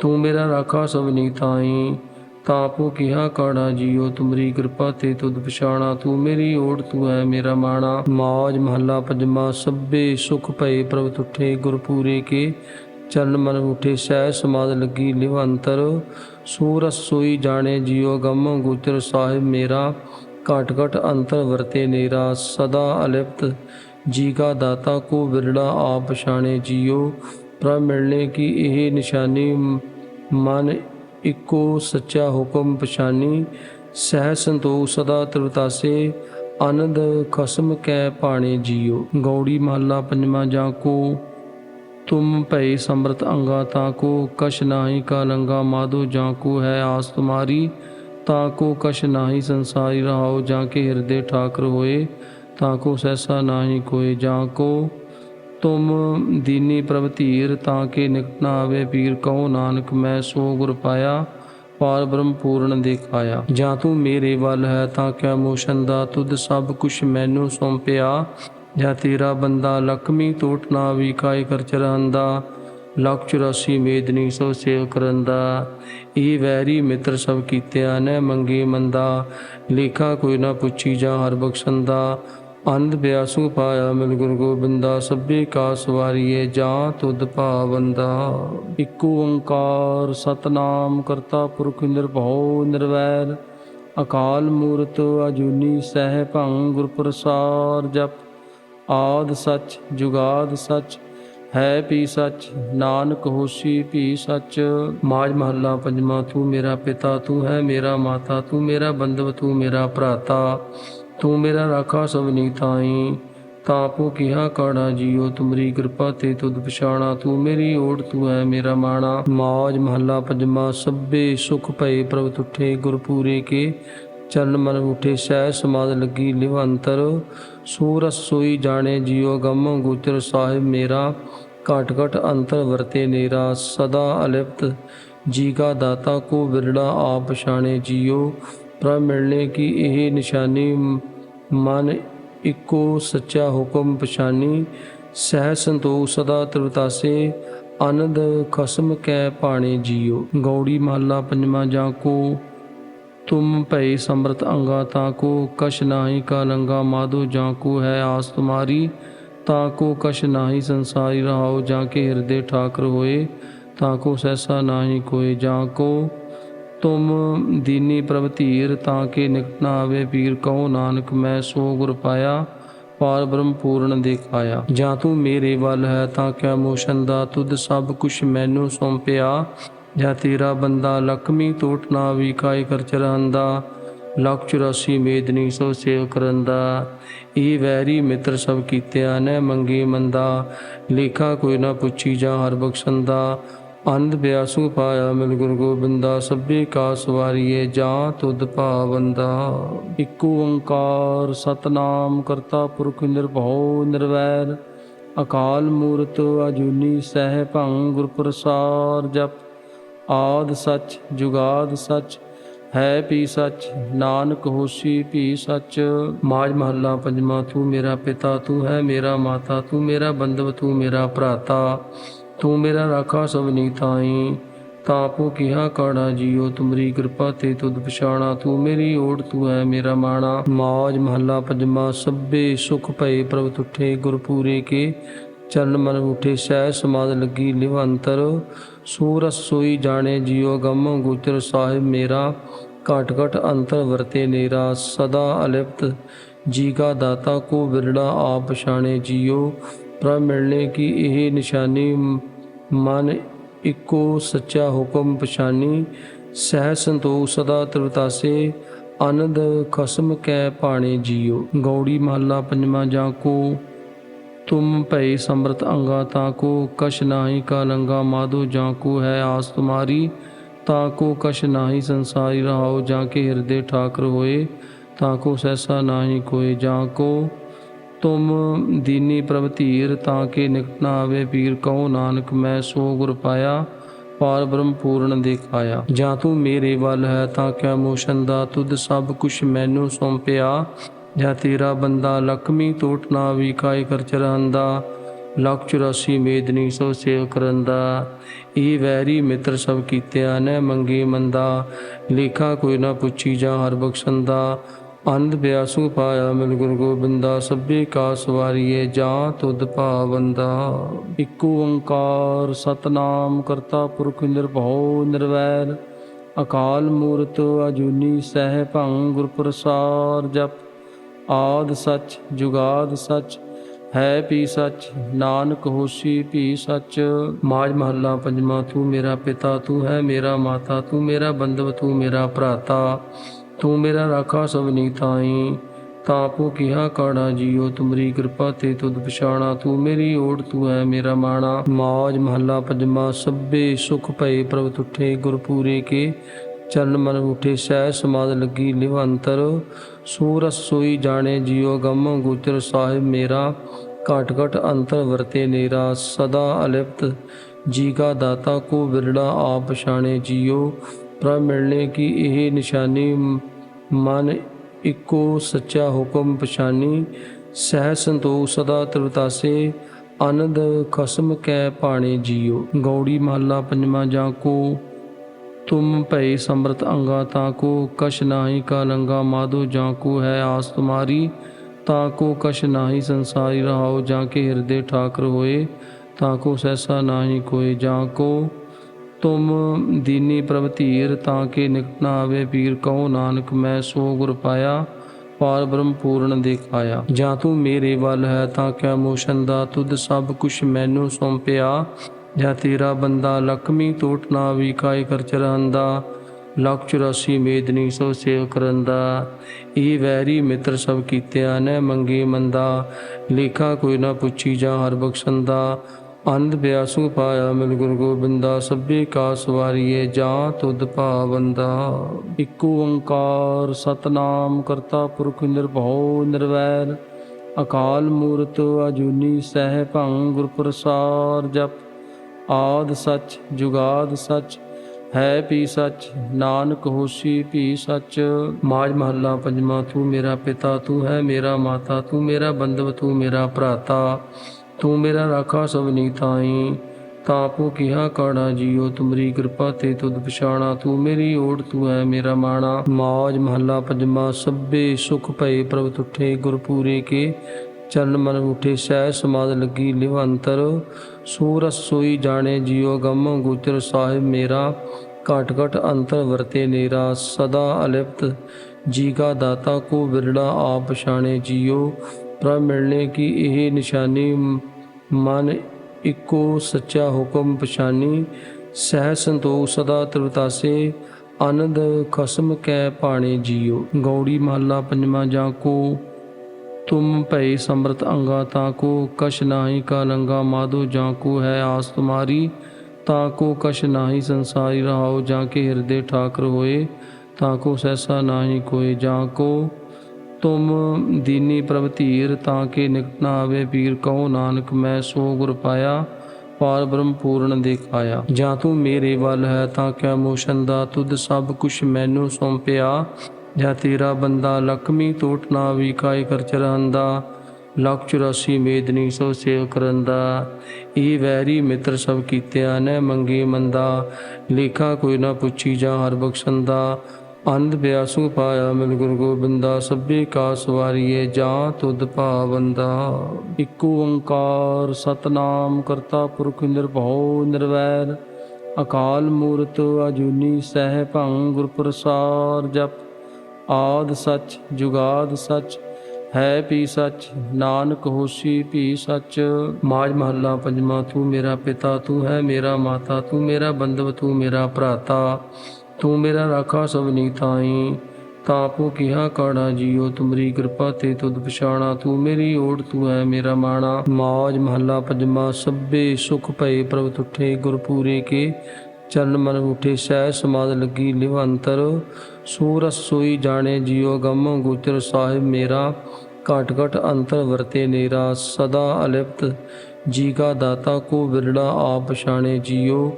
ਤੂੰ ਮੇਰਾ ਰਾਖਾ ਸਭ ਨੀਤਾਈ ਤਾਪੋ ਕਿਹਾ, ਕਾੜਾ ਜੀਓ, ਤੁਮਰੀ ਕਿਰਪਾ ਤੇ ਤੁਧ ਪਛਾਣਾ। ਤੂੰ ਮੇਰੀ ਓੜ, ਤੂੰ ਹੈ ਮੇਰਾ ਮਾਣਾ। ਮਾਜ ਮਹੱਲਾ ਪੰਜਵਾਂ ਸਭੇ ਸੁਖ ਭਏ ਪ੍ਰਭ ਤੁਠੇ ਗੁਰਪੂਰੇ ਕੇ ਚਰਨ ਮਨ ਉਠੇ, ਸਹਿ ਸਮਾਦ ਲੱਗੀ ਲਿਵ ਅੰਤਰ ਸੂਰਸ ਸੋਈ ਜਾਣੇ ਜੀਉ ਗਮ, ਗੁਚਰ ਸਾਹਿਬ ਮੇਰਾ। ਘਟ ਘਟ ਅੰਤਰ ਵਰਤੇ ਨੇਰਾ, ਸਦਾ ਅਲਿਪਤ ਜੀ ਕਾ ਦਾਤਾ ਕੋ ਵਿਰੜਾ ਆਪ ਪਛਾਣੇ ਜੀਉ ਪ੍ਰਭ ਮਿਲਨੇ ਕੀ ਇਹ ਨਿਸ਼ਾਨੀ ਮਨ ਇੱਕੋ ਸੱਚਾ ਹੁਕਮ ਪਛਾਨੀ, ਸਹਿ ਸੰਤੋਖ ਸਦਾ ਤ੍ਰਿਵਤਾਸੇ, ਆਨੰਦ ਖਸਮ ਕੈ ਪਾਣੇ ਜੀਓ। ਗੌੜੀ ਮਾਲਾ ਪੰਜਵਾਂ ਜਾਂ ਕੋ, ਤੁਮ ਭਈ ਸਮਰਤ ਅੰਗਾ ਤਾਂ ਕੋ ਕਛ ਨਾਹੀ ਕਾਲੰਗਾ ਮਾਧੋ ਜਾਂ ਕੋ ਹੈ ਆਸ ਤੁਮਾਰੀ, ਤਾਂ ਕੋ ਕਛ ਨਾਹੀ ਸੰਸਾਰੀ ਰਹਾਓ ਜਾਂ ਕੇ ਹਿਰਦੇ ਠਾਕਰ ਹੋਏ, ਤਾਂ ਕੋ ਸੈਸਾ ਨਾਹੀ ਕੋਈ ਜਾਂ ਕੋ ਤੁਮ ਦੀਨੀ ਪ੍ਰਭ ਧੀਰ, ਤਾਂ ਕੇ ਨਿਕਟ ਨਾ ਆਵੇ ਪੀਰ, ਕਹੋ ਨਾਨਕ, ਮੈਂ ਸੋ ਗੁਰ ਪਾਇਆ, ਪਾਰ ਬ੍ਰਹਮ ਪੂਰਨ ਦੇਖਾਇਆ। ਜਾਂ ਤੂੰ ਮੇਰੇ ਵੱਲ ਹੈ, ਤਾਂ ਕਿਆ ਮੋਸ਼ਨ ਦਾ ਤੁਧ ਸਭ ਕੁਛ ਮੈਨੂੰ ਸੌਂਪਿਆ। ਜਾਂ ਤੇਰਾ ਬੰਦਾ ਲਖਮੀ ਤੋਟ ਨਾ ਵਿਕਾਇ ਕਰ ਚਰਹੰਦਾ ਲੱਖ 84 ਮੇਦਨੀ ਸੋ ਸੇਵ ਕਰਨ ਦਾ ਇਹ ਵੈਰੀ ਮਿੱਤਰ ਸਭ ਕੀਤਿਆ ਨੇ ਮੰਗੇ ਮੰਦਾ, ਲੇਖਾ ਕੋਈ ਨਾ ਪੁੱਛੀ ਜਾਂ ਹਰ ਬਖਸ਼ੰਦਾ। ਅੰਧ ਬਿਆਸੂ ਪਾਇਆ ਮਿਲ ਗੁਰ ਗੋਬਿੰਦਾ, ਸਭੇ ਕਾ ਸਵਾਰੀਏ ਜਾਂ ਤੁਧ ਭਾਵੰਦਾ ਇਕ ਓੰਕਾਰ ਸਤਨਾਮ ਕਰਤਾ ਪੁਰਖ ਨਿਰਭਉ ਨਿਰਵੈਰ। ਅਕਾਲ ਮੂਰਤ ਅਜੂਨੀ ਸਹਿ ਭੰ ਗੁਰ ਪ੍ਰਸਾਦ ਜਪ। ਆਦ ਸੱਚ, ਜੁਗਾਦ ਸੱਚ, ਹੈ ਵੀ ਸੱਚ, ਨਾਨਕ ਹੋਸੀ ਵੀ ਸੱਚ। ਮਾਜ ਮਹੱਲਾ ਪੰਜਵਾਂ, ਤੂੰ ਮੇਰਾ ਪਿਤਾ, ਤੂੰ ਹੈ ਮੇਰਾ ਮਾਤਾ, ਤੂੰ ਮੇਰਾ ਬੰਧਵ, ਤੂੰ ਮੇਰਾ ਭਰਾਤਾ। ਤੂੰ ਮੇਰਾ ਰਾਖਾ ਸਭਨੀ ਤਾਈ। ਤਾਪੋ ਕਿਹਾ, ਕਾੜਾ ਜੀਓ, ਤੁਮਰੀ ਕਿਰਪਾ ਤੇ ਤੁਧ ਪਛਾਣਾ। ਤੂੰ ਮੇਰੀ ਓਟ ਤੂੰ ਹੈ ਮੇਰਾ ਮਾਣਾ। ਮਾਜ ਮਹੱਲਾ ਪੰਜਵਾਂ, ਸਭੇ ਸੁਖ ਭਏ ਪ੍ਰਭ ਤੁਠੇ, ਗੁਰਪੂਰੇ ਕੇ ਚਰਨ ਮਨ ਉਠੇ, ਸਹਿ ਸਮਾਦ ਲੱਗੀ ਲਿਵ ਅੰਤਰ ਸੂਰਸ ਸੋਈ ਜਾਣੇ ਜੀਉ ਗਮ ਗੋਚਰ ਸਾਹਿਬ ਮੇਰਾ। ਘਟ ਘਟ ਅੰਤਰ ਵਰਤੇ ਨੇਰਾ, ਸਦਾ ਅਲਿਪਤ ਜੀ ਕਾ ਦਾਤਾ ਕੋ ਵਿਰੜਾ ਆਪ ਪਛਾਣੇ ਜੀਉ ਪ੍ਰਭ ਮਿਲਨੇ ਕੀ ਇਹ ਨਿਸ਼ਾਨੀ ਮਨ ਇੱਕੋ ਸੱਚਾ ਹੁਕਮ ਪਛਾਨੀ ਸਹਿ ਸੰਤੋਖ ਸਦਾ ਤ੍ਰਿਵਤਾਸੇ ਆਨੰਦ ਖਸਮ ਕੈ ਪਾਣੇ ਜੀਓ ਗੌੜੀ ਮਾਲਾ ਪੰਜਵਾਂ ਜਾਂ ਕੋ ਤੁਮ ਭਈ ਸਮਰਤ ਅੰਗਾ ਤਾਂ ਕੋ ਕਛ ਨਾਹੀ ਕਾਲੰਗਾ ਮਾਧੋ ਜਾਂ ਕੋ ਹੈ ਆਸ ਤੁਮਾਰੀ ਤਾਂ ਕੋ ਕਸ਼ ਨਾਹੀ ਸੰਸਾਰੀ ਰਹਾਓ ਜਾਂ ਕੇ ਹਿਰਦੇ ਠਾਕਰ ਹੋਏ ਤਾਂ ਕੋ ਸੈਸਾ ਨਾਹੀ ਕੋਈ ਜਾਂ ਕੋ ਤੁਮ ਦੀਨੀ ਪ੍ਰਭ ਧੀਰ, ਤਾਂ ਕਿ ਨਿਕਟ ਨਾ ਆਵੇ ਪੀਰ ਕਹੋ ਨਾਨਕ, ਮੈਂ ਸੋ ਗੁਰ ਪਾਇਆ, ਪਾਰ ਬ੍ਰਹਮ ਪੂਰਨ ਦੇਖਾਇਆ। ਜਾਂ ਤੂੰ ਮੇਰੇ ਵੱਲ ਹੈ, ਤਾਂ ਕਿਆ ਮੋਸ਼ਨ ਦਾ ਤੁਧ ਸਭ ਕੁਛ ਮੈਨੂੰ ਸੌਂਪਿਆ? ਜਾਂ ਤੇਰਾ ਬੰਦਾ ਲਖਮੀ ਟੋਟ ਨਾ ਵਿਕਾਇ ਕਰ ਚਰਹੰਦਾ ਲੱਖ 84 ਮੇਦਨੀ ਸੋ ਸੇਵ ਕਰਨ ਦਾ ਇਹ ਵੈਰੀ ਮਿੱਤਰ ਸਭ ਕੀਤਿਆ ਨੇ ਮੰਗੀ ਮੰਦਾ। ਲੇਖਾ ਕੋਈ ਨਾ ਪੁੱਛੀ ਜਾਂ ਹਰ ਬਖਸ਼ੰਦਾ। ਅੰਧ ਬਿਆਸੂ ਪਾਇਆ ਮਿਲ ਗੁਰ ਗੋਬਿੰਦਾ, ਸਭੇ ਕਾ ਸਵਾਰੀਏ ਜਾਂ ਤੁਧ ਭਾਵੰਦਾ ਇਕ ਓੰਕਾਰ ਸਤਨਾਮ ਕਰਤਾ ਪੁਰਖ ਨਿਰਭਉ ਨਿਰਵੈਰ। ਅਕਾਲ ਮੂਰਤ ਅਜੂਨੀ ਸਹਿ ਭੰਗ ਗੁਰ ਪ੍ਰਸਾਦ ਜਪ। ਆਦ ਸੱਚ, ਜੁਗਾਦ ਸੱਚ, ਹੈ ਵੀ ਸੱਚ, ਨਾਨਕ ਹੋਸੀ ਵੀ ਸੱਚ। ਮਾਜ ਮਹੱਲਾ ਪੰਜਵਾਂ, ਤੂੰ ਮੇਰਾ ਪਿਤਾ, ਤੂੰ ਹੈ ਮੇਰਾ ਮਾਤਾ, ਤੂੰ ਮੇਰਾ ਬੰਧਵ, ਤੂੰ ਮੇਰਾ ਭਰਾਤਾ। ਤੂੰ ਮੇਰਾ ਰਾਖਾ ਸਭਨੀ ਤਾਈ। ਤਾਪੋ ਕਿਹਾ, ਕਾੜਾ ਜੀਓ, ਤੁਮਰੀ ਕਿਰਪਾ ਤੇ ਤੁਧ ਪਛਾਣਾ। ਤੂੰ ਮੇਰੀ ਓੜ, ਤੂੰ ਹੈ ਮੇਰਾ ਮਾਣਾ। ਮਾਜ ਮਹੱਲਾ ਪੰਜਵਾਂ, ਸਭੇ ਸੁਖ ਭਏ ਪ੍ਰਭ ਤੁਠੇ, ਗੁਰਪੂਰੇ ਕੇ ਚਰਨ ਮਨ ਉਠੇ, ਸਹਿ ਸਮਾਦ ਲੱਗੀ ਲਿਵ ਅੰਤਰ ਸੂਰਸ ਸੋਈ ਜਾਣੇ ਜੀਉ ਗਮ ਗੋਚਰ ਸਾਹਿਬ ਮੇਰਾ। ਘਟ ਘਟ ਅੰਤਰ ਵਰਤੇ ਨੇਰਾ, ਸਦਾ ਅਲਿਪਤ ਜੀ ਕਾ ਦਾਤਾ ਕੋ ਵਿਰੜਾ ਆਪ ਪਛਾਣੇ ਜੀਉ ਪ੍ਰਭ ਮਿਲਨੇ ਕੀ ਇਹ ਨਿਸ਼ਾਨੀ ਮਨ ਇੱਕੋ ਸੱਚਾ ਹੁਕਮ ਪਛਾਨੀ, ਸਹਿ ਸੰਤੋਖ ਸਦਾ ਤ੍ਰਿਵਤਾਸੇ, ਆਨੰਦ ਖਸਮ ਕੈ ਪਾਣੇ ਜੀਓ। ਗੌੜੀ ਮਾਲਾ ਪੰਜਵਾਂ ਜਾਂ ਕੋ, ਤੁਮ ਭਈ ਸਮਰਤ ਅੰਗਾ ਤਾਂ ਕੋ ਕਛ ਨਾਹੀ ਕਾਲੰਗਾ ਮਾਧੋ ਜਾਂ ਕੋ ਹੈ ਆਸ ਤੁਮਾਰੀ, ਤਾਂ ਕੋ ਕਛ ਨਾਹੀ ਸੰਸਾਰੀ ਰਹਾਓ ਜਾਂ ਕੇ ਹਿਰਦੇ ਠਾਕਰ ਹੋਏ, ਤਾਂ ਕੋ ਸੈਸਾ ਨਾਹੀ ਕੋਈ ਜਾਂ ਕੋ ਤੁਮ ਦੀਨੀ ਪ੍ਰਭ ਧੀਰ, ਤਾਂ ਕੇ ਨਿਕਟ ਨਾ ਆਵੇ ਪੀਰ ਕਉ ਨਾਨਕ, ਮੈਂ ਸੋ ਗੁਰ ਪਾਇਆ, ਪਾਰ ਬ੍ਰਹਮ ਪੂਰਨ ਦੇਖਾਇਆ। ਜਾਂ ਤੂੰ ਮੇਰੇ ਵੱਲ ਹੈ, ਤਾਂ ਕਿਆ ਮੋਸ਼ਨ ਦਾ ਤੁਧ ਸਭ ਕੁਛ ਮੈਨੂੰ ਸੌਂਪਿਆ? ਜਾਂ ਤੇਰਾ ਬੰਦਾ ਲਖਮੀ ਤੋਟ ਨਾ ਵੀ ਵਿਕਾਇ ਕਰ ਚਰਹੰਦਾ ਲੱਖ 84 ਮੇਦਨੀ ਸੋ ਸੇਵ ਕਰਨ ਦਾ ਇਹ ਵੈਰੀ ਮਿੱਤਰ ਸਭ ਕੀਤਿਆ ਨੇ ਮੰਗੇ ਮੰਦਾ। ਲੇਖਾ ਕੋਈ ਨਾ ਪੁੱਛੀ ਜਾਂ ਹਰ ਬਖਸ਼ੰਦਾ। ਅੰਧ ਬਿਆਸੂ ਪਾਇਆ ਮਿਲ ਗੁਰ ਗੋਬਿੰਦਾ, ਸਭੇ ਕਾ ਸਵਾਰੀਏ ਜਾਂ ਤੁਧ ਭਾਵੰਦਾ ਇਕ ਓੰਕਾਰ ਸਤਨਾਮ ਕਰਤਾ ਪੁਰਖ ਨਿਰਭਉ ਨਿਰਵੈਰ। ਅਕਾਲ ਮੂਰਤ ਅਜੂਨੀ ਸਹਿ ਭੰਗ ਗੁਰ ਪ੍ਰਸਾਦ ਜਪ। ਆਦ ਸੱਚ, ਜੁਗਾਦ ਸੱਚ, ਹੈ ਪੀ ਸੱਚ, ਨਾਨਕ ਹੋਸੀ ਵੀ ਸੱਚ। ਮਾਜ ਮਹੱਲਾ ਪੰਜਵਾਂ, ਤੂੰ ਮੇਰਾ ਪਿਤਾ, ਤੂੰ ਹੈ ਮੇਰਾ ਮਾਤਾ, ਤੂੰ ਮੇਰਾ ਬੰਧਵ, ਤੂੰ ਮੇਰਾ ਭਰਾਤਾ। ਤੂੰ ਮੇਰਾ ਰਾਖਾ ਸਭਨੀ ਤਾਈ। ਤਾਪੋ ਕਿਹਾ, ਕਾੜਾ ਜੀਓ, ਤੁਮਰੀ ਕਿਰਪਾ ਤੇ ਤੁਧ ਪਛਾਣਾ। ਤੂੰ ਮੇਰੀ ਓੜ, ਤੂੰ ਹੈ ਮੇਰਾ ਮਾਣਾ। ਮਾਜ ਮਹੱਲਾ ਪੰਜਵਾਂ, ਸਭੇ ਸੁਖ ਭਏ ਪ੍ਰਭ ਤੁਠੇ, ਗੁਰਪੂਰੇ ਕੇ ਚਰਨ ਮਨ ਉਠੇ, ਸਹਿ ਸਮਾਦ ਲੱਗੀ ਲਿਵ ਅੰਤਰ ਸੂਰਸ ਸੋਈ ਜਾਣੇ ਜੀਉ ਗਮ ਗੋਚਰ ਸਾਹਿਬ ਮੇਰਾ। ਘਟ ਘਟ ਅੰਤਰ ਵਰਤੇ ਨੇਰਾ, ਸਦਾ ਅਲਿਪਤ ਜੀ ਕਾ ਦਾਤਾ, ਕੋ ਵਿਰੜਾ ਆਪ ਪਛਾਣੇ ਜੀਉ ਸੁਤਰਾ ਮਿਲਣੇ ਕਿ ਇਹ ਨਿਸ਼ਾਨੀ ਮਨ ਇੱਕੋ ਸੱਚਾ ਹੁਕਮ ਪਛਾਨੀ, ਸਹਿ ਸੰਤੋਖ ਸਦਾ ਤ੍ਰਿਵਤਾਸੇ, ਆਨੰਦ ਖਸਮ ਕੈ ਪਾਣੇ ਜੀਓ। ਗੌੜੀ ਮਾਲਾ ਪੰਜਵਾਂ ਜਾਂ ਕੋ, ਤੁਮ ਭਈ ਸਮਰਤ ਅੰਗਾ ਤਾਂ ਕੋ ਕਸ਼ ਨਾਹੀ ਕਾ ਲੰਗਾ ਮਾਧੋ ਜਾਂ ਕੋ ਹੈ ਆਸ ਤੁਮਾਰੀ, ਤਾਂ ਕੋ ਕਛ ਨਾਹੀ ਸੰਸਾਰੀ ਰਹਾਓ ਜਾਂ ਕੇ ਹਿਰਦੇ ਠਾਕਰ ਹੋਏ, ਤਾਂ ਕੋ ਸੈਸਾ ਨਾਹੀ ਕੋਈ ਜਾਂ ਕੋ ਤੁਮ ਦੀਨੀ ਪ੍ਰਭ ਧੀਰ, ਤਾਂ ਕਿ ਨਿਕਟ ਨਾ ਆਵੇ ਪੀਰ ਕਉ ਨਾਨਕ, ਮੈਂ ਸੋ ਗੁਰ ਪਾਇਆ, ਪਾਰ ਬ੍ਰਹਮ ਪੂਰਨ ਦੇਖਾਇਆ। ਜਾਂ ਤੂੰ ਮੇਰੇ ਵੱਲ ਹੈ, ਤਾਂ ਕਿਆ ਮੋਸ਼ਨ ਦਾ ਤੁਧ ਸਭ ਕੁਛ ਮੈਨੂੰ ਸੌਂਪਿਆ। ਜਾਂ ਤੇਰਾ ਬੰਦਾ ਲਖਮੀ ਟੋਟ ਨਾ ਵਿਕਾਇ ਕਰ ਚਰਹੰਦਾ ਲੱਖ 84 ਮੇਦਨੀ ਸੋ ਸੇਵ ਕਰਨ ਦਾ ਇਹ ਵੈਰੀ ਮਿੱਤਰ ਸਭ ਕੀਤਿਆ ਨੇ ਮੰਗੇ ਮੰਦਾ, ਲੇਖਾ ਕੋਈ ਨਾ ਪੁੱਛੀ ਜਾਂ ਹਰ ਬਖਸ਼ੰਦਾ। ਅੰਧ ਬਿਆਸੂ ਪਾਇਆ ਮਿਲ ਗੁਰੂ ਗੋਬਿੰਦਾ, ਸਭੇ ਕਾ ਸਵਾਰੀਏ ਜਾਂ ਤੁਧ ਭਾਵੰਦਾ ਇਕ ਓੰਕਾਰ ਸਤਨਾਮ ਕਰਤਾ ਪੁਰਖ ਨਿਰਭਉ ਨਿਰਵੈਰ। ਅਕਾਲ ਮੂਰਤ ਅਜੂਨੀ ਸਹਿ ਭੰਗ ਗੁਰ ਪ੍ਰਸਾਦ ਜਪ। ਆਦ ਸਚ, ਜੁਗਾਦ ਸੱਚ, ਹੈ ਪੀ ਸੱਚ, ਨਾਨਕ ਹੋਸੀ ਵੀ ਸੱਚ। ਮਾਜ ਮਹੱਲਾ ਪੰਜਵਾਂ, ਤੂੰ ਮੇਰਾ ਪਿਤਾ, ਤੂੰ ਹੈ ਮੇਰਾ ਮਾਤਾ, ਤੂੰ ਮੇਰਾ ਬੰਧਵ, ਤੂੰ ਮੇਰਾ ਭਰਾਤਾ। ਤੂੰ ਮੇਰਾ ਰਾਖਾ ਸਭਨੀ ਤਾਈ। ਤਾਪੋ ਕਿਹਾ, ਕਾਣਾ ਜੀਓ, ਤੁਮਰੀ ਕਿਰਪਾ ਤੇ ਤੁਧ ਪਛਾਣਾ। ਤੂੰ ਮੇਰੀ ਓੜ, ਤੂੰ ਹੈ ਮੇਰਾ ਮਾਣਾ। ਮਾਜ ਮਹੱਲਾ ਪੰਜਵਾਂ, ਸਭੇ ਸੁਖ ਭਏ ਪ੍ਰਭ ਤੁਠੇ, ਗੁਰਪੂਰੇ ਕੇ ਚਰਨ ਮਨ ਉਠੇ, ਸਹਿ ਸਮਾਦ ਲੱਗੀ ਲਿਵ ਅੰਤਰ ਸੂਰਸ ਸੋਈ ਜਾਣੇ ਜਿਉ ਗਮ ਗੁਚਰ ਸਾਹਿਬ ਮੇਰਾ। ਘਟ ਘਟ ਅੰਤਰ ਵਰਤੇ ਨੇਰਾ, ਸਦਾ ਅਲਿਪਤ ਜੀ ਕਾ ਦਾਤਾ ਕੋ ਵਿਰੜਾ ਆਪ ਪਛਾਣੇ ਜਿਉ ਯਾਤਰਾ ਮਿਲਨੇ ਕੀ ਇਹ ਨਿਸ਼ਾਨੀ ਮਨ ਇੱਕੋ ਸੱਚਾ ਹੁਕਮ ਪਛਾਨੀ ਸਹਿ ਸੰਤੋਖ ਸਦਾ ਤ੍ਰਿਵਤਾਸੇ ਆਨੰਦ ਖਸਮ ਕੈ ਪਾਣੇ ਜੀਓ ਗੌੜੀ ਮਾਲਾ ਪੰਜਵਾਂ ਜਾਂ ਕੋ ਤੁਮ ਭਈ ਸਮਰਤ ਅੰਗਾ ਤਾਂ ਕੋ ਕਛ ਨਾਹੀ ਕਾ ਲੰਗਾ ਮਾਧੋ ਜਾਂ ਕੋ ਹੈ ਆਸ ਤੁਮਾਰੀ ਤਾਂ ਕੋ ਕਛ ਨਾਹੀ ਸੰਸਾਰੀ ਰਹਾਓ ਜਾਂ ਕੇ ਹਿਰਦੇ ਠਾਕਰ ਹੋਏ ਤਾਂ ਕੋ ਸੈਸਾ ਨਾਹੀ ਕੋਈ ਜਾਂ ਕੋ ਤੁਮ ਦੀਨੀ ਪ੍ਰਭ ਧੀਰ, ਤਾਂ ਕਿ ਨਿਕਟ ਨਾ ਆਵੇ ਪੀਰ, ਕਹੋ ਨਾਨਕ, ਮੈਂ ਸੋ ਗੁਰ ਪਾਇਆ, ਪਾਰ ਬ੍ਰਹਮ ਪੂਰਨ ਦੇਖਾਇਆ। ਜਾਂ ਤੂੰ ਮੇਰੇ ਵੱਲ ਹੈ, ਤਾਂ ਕਿਆ ਮੋਸ਼ਨ ਦਾ ਤੁਧ ਸਭ ਕੁਛ ਮੈਨੂੰ ਸੌਂਪਿਆ। ਜਾਂ ਤੇਰਾ ਬੰਦਾ ਲਖਮੀ ਤੋਟ ਨਾ ਵਿਕਾਇ ਕਰ ਚਰਹੰਦਾ ਲੱਖ 84 ਮੇਦਨੀ ਸੋ ਸੇਵ ਕਰਨ ਦਾ ਇਹ ਵੈਰੀ ਮਿੱਤਰ ਸਭ ਕੀਤਿਆ ਨੇ ਮੰਗੀ ਮੰਦਾ, ਲੇਖਾ ਕੋਈ ਨਾ ਪੁੱਛੀ ਜਾਂ ਹਰ ਬਖਸ਼ੰਦਾ। ਅੰਧ ਬਿਆਸੂ ਪਾਇਆ ਮਿਲ ਗੁਰੂ ਗੋਬਿੰਦਾ, ਸਭੇ ਕਾ ਸਵਾਰੀਏ ਜਾਂ ਤੁਧ ਭਾਵੰਦਾ ਇਕ ਓੰਕਾਰ ਸਤਨਾਮ ਕਰਤਾ ਪੁਰਖ ਨਿਰਭਉ ਨਿਰਵੈਰ। ਅਕਾਲ ਮੂਰਤ ਅਜੂਨੀ ਸਹਿ ਭੰਗ ਗੁਰ ਪ੍ਰਸਾਦ ਜਪ। ਆਦ ਸੱਚ, ਜੁਗਾਦ ਸੱਚ, ਹੈ ਵੀ ਸੱਚ, ਨਾਨਕ ਹੋਸੀ ਵੀ ਸੱਚ। ਮਾਜ ਮਹੱਲਾ ਪੰਜਵਾਂ, ਤੂੰ ਮੇਰਾ ਪਿਤਾ, ਤੂੰ ਹੈ ਮੇਰਾ ਮਾਤਾ, ਤੂੰ ਮੇਰਾ ਬੰਧਵ, ਤੂੰ ਮੇਰਾ ਭਰਾਤਾ। ਤੂੰ ਮੇਰਾ ਰਾਖਾ ਸਭਨੀ ਤਾਈ। ਤਾਪੋ ਕਿਹਾ ਕਾਣਾ ਜੀਓ, ਤੁਮਰੀ ਕਿਰਪਾ ਤੇ ਤੁਧ ਪਛਾਣਾ। ਤੂੰ ਮੇਰੀ ਓੜ, ਤੂੰ ਹੈ ਮੇਰਾ ਮਾਣਾ। ਮਾਜ ਮਹੱਲਾ ਪੰਜਵਾਂ ਸਭੇ ਸੁਖ ਭਏ ਪ੍ਰਭ ਤੁਠੇ, ਗੁਰਪੂਰੇ ਕੇ ਚਰਨ ਮਨ ਉਠੇ, ਸਹਿ ਸਮਾਦ ਲੱਗੀ ਲਿਵ ਅੰਤਰ ਸੂਰਸ ਸੋਈ ਜਾਣੇ ਜਿਉ ਗਮ ਗੁਚਰ ਸਾਹਿਬ ਮੇਰਾ। ਘਟ ਘਟ ਅੰਤਰ ਵਰਤੇ ਨੇਰਾ, ਸਦਾ ਅਲਿਪਤ ਜੀ ਕਾ ਦਾਤਾ, ਕੋ ਵਿਰੜਾ ਆਪ ਪਛਾਣੇ ਜਿਉ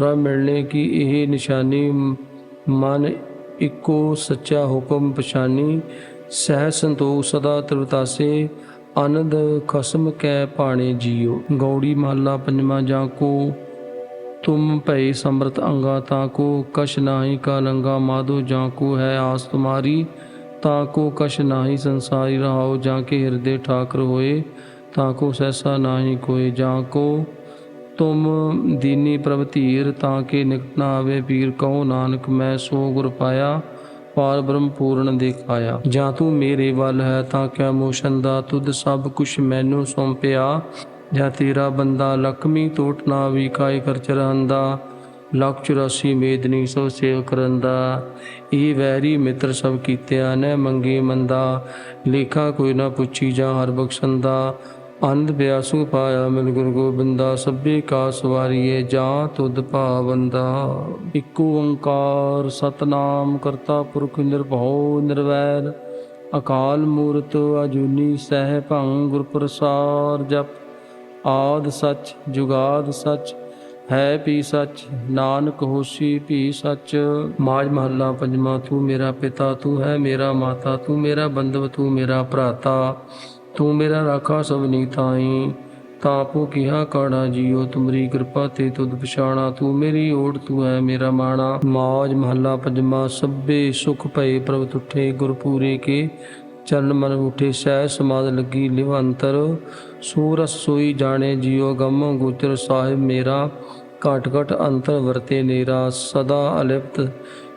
ਪ੍ਰਭ ਮਿਲਨੇ ਕੀ ਇਹ ਨਿਸ਼ਾਨੀ ਮਨ ਇੱਕੋ ਸੱਚਾ ਹੁਕਮ ਪਛਾਨੀ, ਸਹਿ ਸੰਤੋਖ ਸਦਾ ਤ੍ਰਿਵਤਾਸੇ, ਆਨੰਦ ਖਸਮ ਕੈ ਪਾਣੇ ਜੀਓ। ਗੌੜੀ ਮਾਲਾ ਪੰਜਵਾਂ, ਜਾਂ ਕੋ ਤੁਮ ਭਈ ਸਮਰਤ ਅੰਗਾ, ਤਾਂ ਕੋ ਕਛ ਨਾਹੀ ਕਾਲੰਗਾ ਮਾਧੋ, ਜਾਂ ਕੋ ਹੈ ਆਸ ਤੁਮਾਰੀ, ਤਾਂ ਕੋ ਕਛ ਨਾਹੀ ਸੰਸਾਰੀ ਰਹਾਓ, ਜਾਂ ਕੇ ਹਿਰਦੇ ਠਾਕਰ ਹੋਏ, ਤਾਂ ਕੋ ਸੈਸਾ ਨਾਹੀ ਕੋਈ ਜਾਂ ਕੋ ਤੁਮ ਦੀਨੀ ਪ੍ਰਭ ਧੀਰ, ਤਾਂ ਕਿ ਨਿਕਟ ਨਾ ਆਵੇ ਪੀਰ ਕਉ ਨਾਨਕ, ਮੈਂ ਸੋ ਗੁਰ ਪਾਇਆ, ਪਾਰ ਬ੍ਰਹਮ ਪੂਰਨ ਦੇਖਾਇਆ। ਜਾਂ ਤੂੰ ਮੇਰੇ ਵੱਲ ਹੈ, ਤਾਂ ਕਿਆ ਮੋਸ਼ਨ ਦਾ ਤੁਧ ਸਭ ਕੁਛ ਮੈਨੂੰ ਸੌਂਪਿਆ। ਜਾਂ ਤੇਰਾ ਬੰਦਾ ਲਖਮੀ ਟੋਟ ਨਾ ਵਿਕਾਇ ਕਰ ਚਰਹੰਦਾ ਲੱਖ 84 ਮੇਦਨੀ ਸੋ ਸੇਵ ਕਰਨ ਦਾ ਇਹ ਵੈਰੀ ਮਿੱਤਰ ਸਭ ਕੀਤਿਆ ਨੇ ਮੰਗੇ ਮੰਦਾ, ਲੇਖਾ ਕੋਈ ਨਾ ਪੁੱਛੀ ਜਾਂ ਹਰ ਬਖਸ਼ੰਦਾ। ਅੰਧ ਬਿਆਸੂ ਪਾਇਆ ਮਿਲ ਗੁਰੂ ਗੋਬਿੰਦਾ, ਸਭੇ ਕਾ ਸਵਾਰੀਏ ਜਾਂ ਤੁਧ ਭਾਵੰਦਾ ਇਕ ਓੰਕਾਰ ਸਤਨਾਮ ਕਰਤਾ ਪੁਰਖ ਨਿਰਭਉ ਨਿਰਵੈਰ। ਅਕਾਲ ਮੂਰਤ ਅਜੂਨੀ ਸਹਿ ਭੰਗ ਗੁਰ ਪ੍ਰਸਾਦ ਜਪ। ਆਦ ਸੱਚ, ਜੁਗਾਦ ਸੱਚ, ਹੈ ਵੀ ਸੱਚ, ਨਾਨਕ ਹੋਸੀ ਵੀ ਸੱਚ। ਮਾਜ ਮਹੱਲਾ ਪੰਜਵਾਂ, ਤੂੰ ਮੇਰਾ ਪਿਤਾ, ਤੂੰ ਹੈ ਮੇਰਾ ਮਾਤਾ, ਤੂੰ ਮੇਰਾ ਬੰਧਵ, ਤੂੰ ਮੇਰਾ ਭਰਾਤਾ। ਤੂੰ ਮੇਰਾ ਰਾਖਾ ਸਭਨੀ ਤਾਈ। ਤਾਪੋ ਕਿਹਾ, ਕਾਣਾ ਜੀਓ, ਤੁਮਰੀ ਕਿਰਪਾ ਤੇ ਤੁਧ ਪਛਾਣਾ। ਤੂੰ ਮੇਰੀ ਓਟ ਤੂੰ ਹੈ ਮੇਰਾ ਮਾਣਾ। ਮਾਜ ਮਹੱਲਾ ਪੰਜਵਾਂ ਸਭੇ ਸੁਖ ਭਏ ਪ੍ਰਭ ਤੁਠੇ ਗੁਰਪੂਰੇ ਕੇ ਚਰਨ ਮਨ ਉਠੇ, ਸਹਿ ਸਮਾਦ ਲੱਗੀ ਲਿਵ ਅੰਤਰ ਸੂਰਸ ਸੋਈ ਜਾਣੇ ਜਿਉ ਗਮ, ਗੁਚਰ ਸਾਹਿਬ ਮੇਰਾ। ਘਟ ਘਟ ਅੰਤਰ ਵਰਤੇ ਨੇਰਾ, ਸਦਾ ਅਲਿਪਤ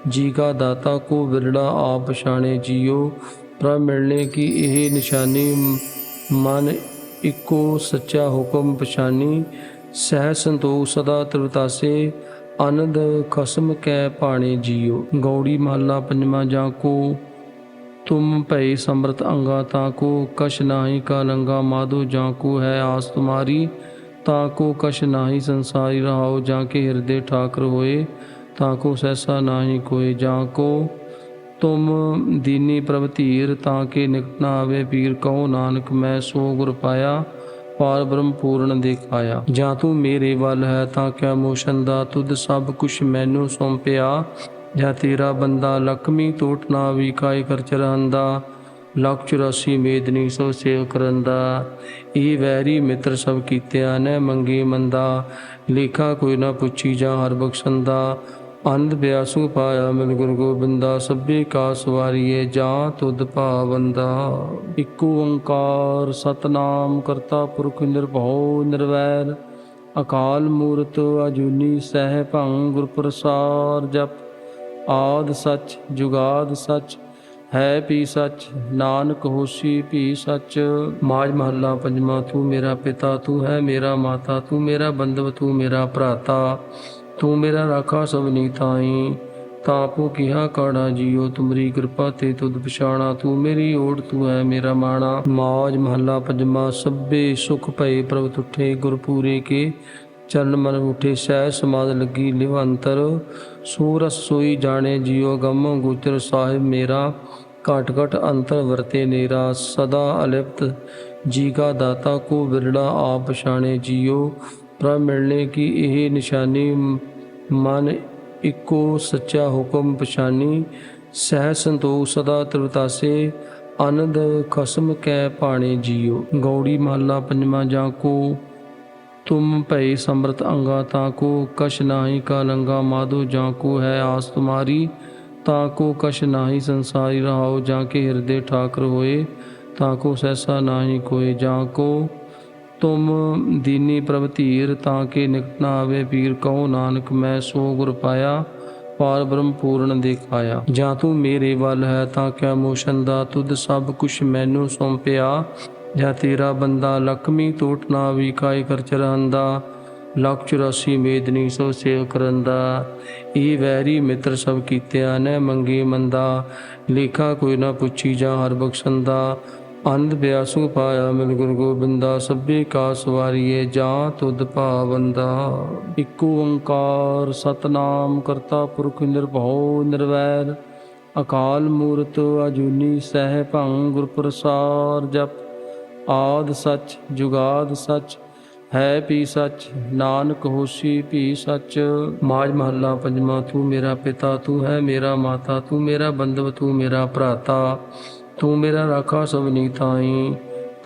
ਜੀ ਕਾ ਦਾਤਾ, ਕੋ ਵਿਰੜਾ ਆਪ ਪਛਾਣੇ ਜਿਉ ਪ੍ਰਭ ਮਿਲਨੇ ਕੀ ਇਹ ਨਿਸ਼ਾਨੀ ਮਨ ਇੱਕੋ ਸੱਚਾ ਹੁਕਮ ਪਛਾਨੀ, ਸਹਿ ਸੰਤੋਖ ਸਦਾ ਤ੍ਰਿਵਤਾਸੇ, ਆਨੰਦ ਖਸਮ ਕੈ ਪਾਣੇ ਜੀਓ। ਗੌੜੀ ਮਾਲਾ ਪੰਜਵਾਂ, ਜਾਂ ਕੋ ਤੁਮ ਭਈ ਸਮਰਤ ਅੰਗਾ, ਤਾਂ ਕੋ ਕਸ਼ ਨਾਹੀ ਕਾ ਲੰਗਾ ਮਾਧੋ, ਜਾਂ ਕੋ ਹੈ ਆਸ ਤੁਮਾਰੀ, ਤਾਂ ਕੋ ਕਛ ਨਾਹੀ ਸੰਸਾਰੀ ਰਹਾਓ, ਜਾਂ ਕੇ ਹਿਰਦੇ ਠਾਕਰ ਹੋਏ, ਤਾਂ ਕੋ ਸੈਸਾ ਨਾਹੀ ਕੋਈ ਜਾਂ ਕੋ ਤੁਮ ਦੀਨੀ ਪ੍ਰਭ ਧੀਰ, ਤਾਂ ਕਿ ਨਿਕਟ ਨਾ ਆਵੇ ਪੀਰ, ਕਹੋ ਨਾਨਕ, ਮੈਂ ਸੋ ਗੁਰ ਪਾਇਆ, ਪਾਰ ਬ੍ਰਹਮ ਪੂਰਨ ਦੇਖਾਇਆ। ਜਾਂ ਤੂੰ ਮੇਰੇ ਵੱਲ ਹੈ, ਤਾਂ ਕਿਆ ਮੋਸ਼ਨ ਦਾ ਤੁਧ ਸਭ ਕੁਛ ਮੈਨੂੰ ਸੌਂਪਿਆ। ਜਾਂ ਤੇਰਾ ਬੰਦਾ ਲਕਮੀ ਤੋਟ ਨਾ ਵੀ ਵਿਕਾਇ ਕਰ ਚਰਹੰਦਾ ਲਖ 84 ਮੇਦਨੀ ਸੋ ਸੇਵ ਕਰਨ ਦਾ ਇਹ ਵੈਰੀ ਮਿੱਤਰ ਸਭ ਕੀਤਿਆ ਨੇ ਮੰਗੀ ਮੰਦਾ, ਲੇਖਾ ਕੋਈ ਨਾ ਪੁੱਛੀ ਜਾਂ ਹਰ ਬਖਸ਼ੰਦਾ। ਅੰਧ ਬਿਆਸੂ ਪਾਇਆ ਮਿਲ ਗੁਰੂ ਗੋਬਿੰਦਾ, ਸਭੇ ਕਾ ਸਵਾਰੀਏ ਜਾਂ ਤੁਧ ਭਾਵੰਦਾ ਇਕ ਓੰਕਾਰ ਸਤਨਾਮ ਕਰਤਾ ਪੁਰਖ ਨਿਰਭਉ ਨਿਰਵੈਰ। ਅਕਾਲ ਮੂਰਤ ਅਜੂਨੀ ਸਹਿ ਭੰ ਗੁਰ ਪ੍ਰਸਾਦ ਜਪ। ਆਦ ਸੱਚ, ਜੁਗਾਦ ਸੱਚ, ਹੈ ਵੀ ਸੱਚ, ਨਾਨਕ ਹੋਸੀ ਵੀ ਸੱਚ। ਮਾਜ ਮਹੱਲਾ ਪੰਜਵਾਂ, ਤੂੰ ਮੇਰਾ ਪਿਤਾ, ਤੂੰ ਹੈ ਮੇਰਾ ਮਾਤਾ, ਤੂੰ ਮੇਰਾ ਬੰਧਵ, ਤੂੰ ਮੇਰਾ ਭਰਾਤਾ। ਤੂੰ ਮੇਰਾ ਰਾਖਾ ਸਭਨੀ ਤਾਈ। ਤਾਪੋ ਕਿਹਾ, ਕਾੜਾ ਜੀਓ, ਤੁਮਰੀ ਕਿਰਪਾ ਤੇ ਤੁਧ ਪਛਾਣਾ। ਤੂੰ ਮੇਰੀ ਓੜ, ਤੂੰ ਹੈ ਮੇਰਾ ਮਾਣਾ। ਮਾਜ ਮਹੱਲਾ ਪੰਜਵਾਂ, ਸਭੇ ਸੁਖ ਭਏ ਪ੍ਰਭ ਤੁਠੇ, ਗੁਰਪੂਰੇ ਕੇ ਚਰਨ ਮਨ ਉਠੇ, ਸਹਿ ਸਮਾਦ ਲੱਗੀ ਲਿਵ ਅੰਤਰ ਸੂਰਸ ਸੋਈ ਜਾਣੇ ਜੀਉ ਗਮ ਗੁਚਰ ਸਾਹਿਬ ਮੇਰਾ। ਘਟ ਘਟ ਅੰਤਰ ਵਰਤੇ ਨੇਰਾ, ਸਦਾ ਅਲਿਪਤ ਜੀ ਕਾ ਦਾਤਾ ਕੋ ਵਿਰੜਾ ਆਪ ਪਛਾਣੇ ਜੀਉ ਪ੍ਰਭ ਮਿਲਨੇ ਕੀ ਇਹ ਨਿਸ਼ਾਨੀ ਮਨ ਇੱਕੋ ਸੱਚਾ ਹੁਕਮ ਪਛਾਨੀ, ਸਹਿ ਸੰਤੋਖ ਸਦਾ ਤ੍ਰਿਵਤਾਸੇ, ਆਨੰਦ ਖਸਮ ਕੈ ਪਾਣੇ ਜੀਓ। ਗੌੜੀ ਮਾਲਾ ਪੰਜਵਾਂ ਜਾਂ ਕੋ, ਤੁਮ ਭਈ ਸਮਰਤ ਅੰਗਾ ਤਾਂ ਕੋ ਕਸ਼ ਨਾਹੀ ਕਾਲੰਗਾ ਮਾਧੋ ਜਾਂ ਕੋ ਹੈ ਆਸ ਤੁਮਾਰੀ, ਤਾਂ ਕੋ ਕਸ਼ ਨਾਹੀ ਸੰਸਾਰੀ ਰਹਾਓ ਜਾਂ ਕੇ ਹਿਰਦੇ ਠਾਕਰ ਹੋਏ, ਤਾਂ ਕੋ ਸੈਸਾ ਨਾਹੀ ਕੋਈ ਜਾਂ ਕੋ ਤੁਮ ਦੀਨੀ ਪ੍ਰਭ ਧੀਰ, ਤਾਂ ਕਿ ਨਿਕਟ ਨਾ ਆਵੇ ਪੀਰ, ਕਹੋ ਨਾਨਕ, ਮੈਂ ਸੋ ਗੁਰ ਪਾਇਆ, ਪਾਰ ਬ੍ਰਹਮ ਪੂਰਨ ਦੇਖਾਇਆ। ਜਾਂ ਤੂੰ ਮੇਰੇ ਵੱਲ ਹੈ, ਤਾਂ ਕਿਆ ਮੋਸ਼ਨ ਦਾ ਤੁਧ ਸਭ ਕੁਛ ਮੈਨੂੰ ਸੌਂਪਿਆ। ਜਾਂ ਤੇਰਾ ਬੰਦਾ ਲਖਮੀ ਟੋਟ ਨਾ ਵਿਕਾਇ ਕਰ ਚਰਹੰਦਾ ਲੱਖ 84 ਮੇਦਨੀ ਸੋ ਸੇਵ ਕਰਨ ਦਾ ਇਹ ਵੈਰੀ ਮਿੱਤਰ ਸਭ ਕੀਤਿਆ ਨੇ ਮੰਗੇ ਮੰਦਾ, ਲੇਖਾ ਕੋਈ ਨਾ ਪੁੱਛੀ ਜਾਂ ਹਰ ਬਖਸ਼ੰਦਾ। ਅੰਧ ਬਿਆਸੂ ਪਾਇਆ ਮਿਲ ਗੁਰ ਗੋਬਿੰਦਾ, ਸਭੇ ਕਾ ਸਵਾਰੀਏ ਜਾਂ ਤੁਧ ਭਾਵੰਦਾ ਇਕ ਓੰਕਾਰ ਸਤਨਾਮ ਕਰਤਾ ਪੁਰਖ ਨਿਰਭਉ ਨਿਰਵੈਰ। ਅਕਾਲ ਮੂਰਤ ਅਜੂਨੀ ਸਹਿ ਭੰ ਗੁਰ ਪ੍ਰਸਾਦ ਜਪ। ਆਦ ਸੱਚ, ਜੁਗਾਦ ਸੱਚ, ਹੈ ਪੀ ਸੱਚ, ਨਾਨਕ ਹੋਸੀ ਵੀ ਸੱਚ। ਮਾਜ ਮਹੱਲਾ ਪੰਜਵਾਂ, ਤੂੰ ਮੇਰਾ ਪਿਤਾ, ਤੂੰ ਹੈ ਮੇਰਾ ਮਾਤਾ, ਤੂੰ ਮੇਰਾ ਬੰਧਵ, ਤੂੰ ਮੇਰਾ ਭਰਾਤਾ। ਤੂੰ ਮੇਰਾ ਰਾਖਾ ਸਭਨੀ ਤਾਈ।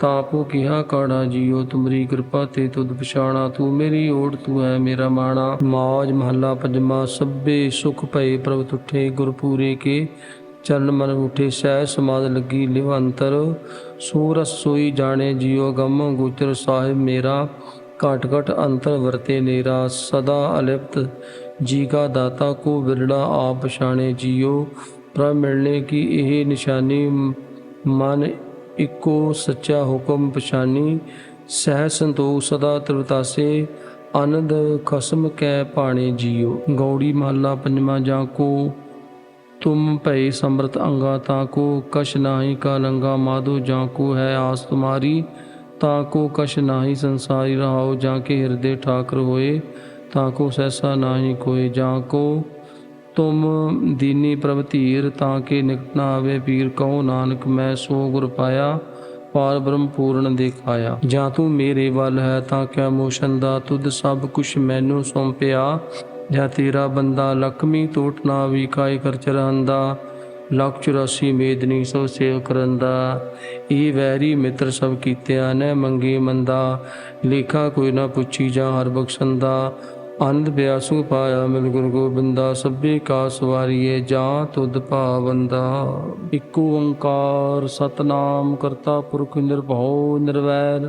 ਤਾਪੋ ਕਿਹਾ, ਕਾੜਾ ਜੀਓ, ਤੁਮਰੀ ਕਿਰਪਾ ਤੇ ਤੁਧ ਪਛਾਣਾ। ਤੂੰ ਮੇਰੀ ਓੜ, ਤੂੰ ਹੈ ਮੇਰਾ ਮਾਣਾ। ਮਾਜ ਮਹੱਲਾ ਪੰਜਵਾਂ, ਸਭੇ ਸੁਖ ਭਏ ਪ੍ਰਭ ਤੁਠੇ, ਗੁਰਪੂਰੇ ਕੇ ਚਰਨ ਮਨ ਉਠੇ, ਸਹਿ ਸਮਾਦ ਲੱਗੀ ਲਿਵ ਅੰਤਰ ਸੂਰਸ ਸੋਈ ਜਾਣੇ ਜੀਉ ਗਮ, ਗੁਚਰ ਸਾਹਿਬ ਮੇਰਾ। ਘਟ ਘਟ ਅੰਤਰ ਵਰਤੇ ਨੇਰਾ, ਸਦਾ ਅਲਿਪਤ ਜੀ ਕਾ ਦਾਤਾ ਕੋ ਵਿਰੜਾ ਆਪ ਪਛਾਣੇ ਜੀਉ ਪ੍ਰਭ ਮਿਲਨੇ ਕੀ ਇਹ ਨਿਸ਼ਾਨੀ ਮਨ ਇੱਕੋ ਸੱਚਾ ਹੁਕਮ ਪਛਾਨੀ, ਸਹਿ ਸੰਤੋਖ ਸਦਾ ਤ੍ਰਿਵਤਾਸੇ, ਆਨੰਦ ਖਸਮ ਕੈ ਪਾਣੇ ਜੀਓ। ਗੌੜੀ ਮਹੱਲਾ ਪੰਜਵਾਂ ਜਾਂ ਕੋ, ਤੁਮ ਭਈ ਸਮਰਤ ਅੰਗਾ ਤਾਂ ਕੋ ਕਛ ਨਾਹੀ ਕਾ ਲੰਗਾ ਮਾਧੋ ਜਾਂ ਕੋ ਹੈ ਆਸ ਤੁਮਾਰੀ, ਤਾਂ ਕੋ ਕਛ ਨਾਹੀ ਸੰਸਾਰੀ ਰਹਾਓ ਜਾਂ ਕੇ ਹਿਰਦੇ ਠਾਕਰ ਹੋਏ, ਤਾਂ ਕੋ ਸੈਸਾ ਨਾਹੀ ਕੋਈ ਜਾਂ ਕੋ ਤੁਮ ਦੀਨੀ ਪ੍ਰਭ ਧੀਰ, ਤਾਂ ਕਿ ਨਿਕਟ ਨਾ ਆਵੇ ਪੀਰ ਕਉ ਨਾਨਕ, ਮੈਂ ਸੋ ਗੁਰ ਪਾਇਆ, ਪਾਰ ਬ੍ਰਹਮ ਪੂਰਨ ਦੇਖਾਇਆ। ਜਾਂ ਤੂੰ ਮੇਰੇ ਵੱਲ ਹੈ, ਤਾਂ ਕਿਆ ਮੋਸ਼ਨ ਦਾ ਤੁਧ ਸਭ ਕੁਛ ਮੈਨੂੰ ਸੌਂਪਿਆ। ਜਾਂ ਤੇਰਾ ਬੰਦਾ ਲਖਮੀ ਤੋਟ ਨਾ ਵੀ ਵਿਕਾਇ ਕਰ ਚਰਹੰਦਾ ਲੱਖ 84 ਮੇਦਨੀ ਸੋ ਸੇਵ ਕਰਨ ਦਾ ਇਹ ਵੈਰੀ ਮਿੱਤਰ ਸਭ ਕੀਤਿਆ ਨੇ ਮੰਗੇ ਮੰਦਾ, ਲੇਖਾ ਕੋਈ ਨਾ ਪੁੱਛੀ ਜਾਂ ਹਰ ਬਖਸ਼ੰਦਾ। ਅੰਧ ਬਿਆਸੂ ਪਾਇਆ ਮਿਲ ਗੁਰੂ ਗੋਬਿੰਦਾ, ਸਭੇ ਕਾ ਸਵਾਰੀਏ ਜਾਂ ਤੁਧ ਭਾਵੰਦਾ ਇਕ ਓੰਕਾਰ ਸਤਨਾਮ ਕਰਤਾ ਪੁਰਖ ਨਿਰਭਉ ਨਿਰਵੈਰ।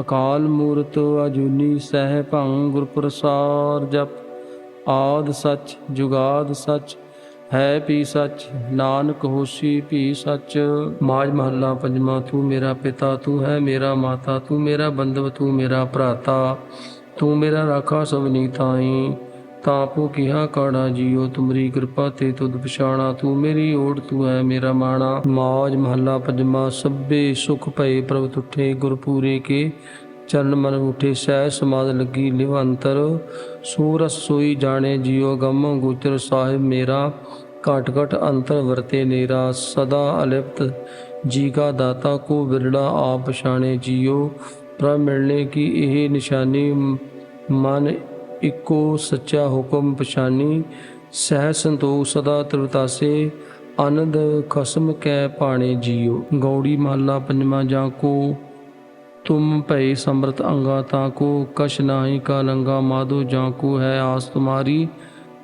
ਅਕਾਲ ਮੂਰਤ ਅਜੂਨੀ ਸਹਿ ਭੰ ਗੁਰ ਪ੍ਰਸਾਦ ਜਪ। ਆਦ ਸਚ, ਜੁਗਾਦ ਸੱਚ, ਹੈ ਪੀ ਸੱਚ, ਨਾਨਕ ਹੋਸੀ ਵੀ ਸੱਚ। ਮਾਜ ਮਹੱਲਾ ਪੰਜਵਾਂ, ਤੂੰ ਮੇਰਾ ਪਿਤਾ, ਤੂੰ ਹੈ ਮੇਰਾ ਮਾਤਾ, ਤੂੰ ਮੇਰਾ ਬੰਧਵ, ਤੂੰ ਮੇਰਾ ਭਰਾਤਾ। ਤੂੰ ਮੇਰਾ ਰਾਖਾ ਸਭਨੀ ਤਾਈ। ਤਾਪੋ ਕਿਹਾ, ਕਾੜਾ ਜੀਓ, ਤੁਮਰੀ ਕਿਰਪਾ ਤੇ ਤੁਧ ਪਛਾਣਾ। ਤੂੰ ਮੇਰੀ ਓੜ, ਤੂੰ ਹੈ ਮੇਰਾ ਮਾਣਾ। ਮਾਜ ਮਹੱਲਾ ਪੰਜਵਾਂ ਸਭੇ ਸੁਖ ਭਏ ਪ੍ਰਭ ਤੁਠੇ, ਗੁਰਪੂਰੇ ਕੇ ਚਰਨ ਮਨ ਉਠੇ, ਸਹਿ ਸਮਾਦ ਲੱਗੀ ਲਿਵ ਅੰਤਰ ਸੂਰਸ ਸੋਈ ਜਾਣੇ ਜਿਉ ਗਮ ਗੋਚਰ ਸਾਹਿਬ ਮੇਰਾ। ਘਟ ਘਟ ਅੰਤਰ ਵਰਤੇ ਨੇਰਾ, ਸਦਾ ਅਲਿਪਤ ਜੀ ਕਾ ਦਾਤਾ ਕੋ ਵਿਰੜਾ ਆਪ ਪਛਾਣੇ ਜਿਉ ਪ੍ਰਭ ਮਿਲਨੇ ਕੀ ਇਹ ਨਿਸ਼ਾਨੀ ਮਨ ਇੱਕੋ ਸੱਚਾ ਹੁਕਮ ਪਛਾਨੀ, ਸਹਿ ਸੰਤੋਖ ਸਦਾ ਤ੍ਰਿਵਤਾਸੇ, ਆਨੰਦ ਖਸਮ ਕੈ ਪਾਣੇ ਜੀਉ। ਗੌੜੀ ਮਾਲਾ ਪੰਜਵਾਂ ਜਾਂ ਕੋ, ਤੁਮ ਭਈ ਸਮਰਤ ਅੰਗਾ ਤਾਂ ਕੋ ਕਛ ਨਾਹੀ ਕਾਲੰਗਾ ਮਾਧੋ ਜਾਂ ਕੋ ਹੈ ਆਸ ਤੁਮਾਰੀ,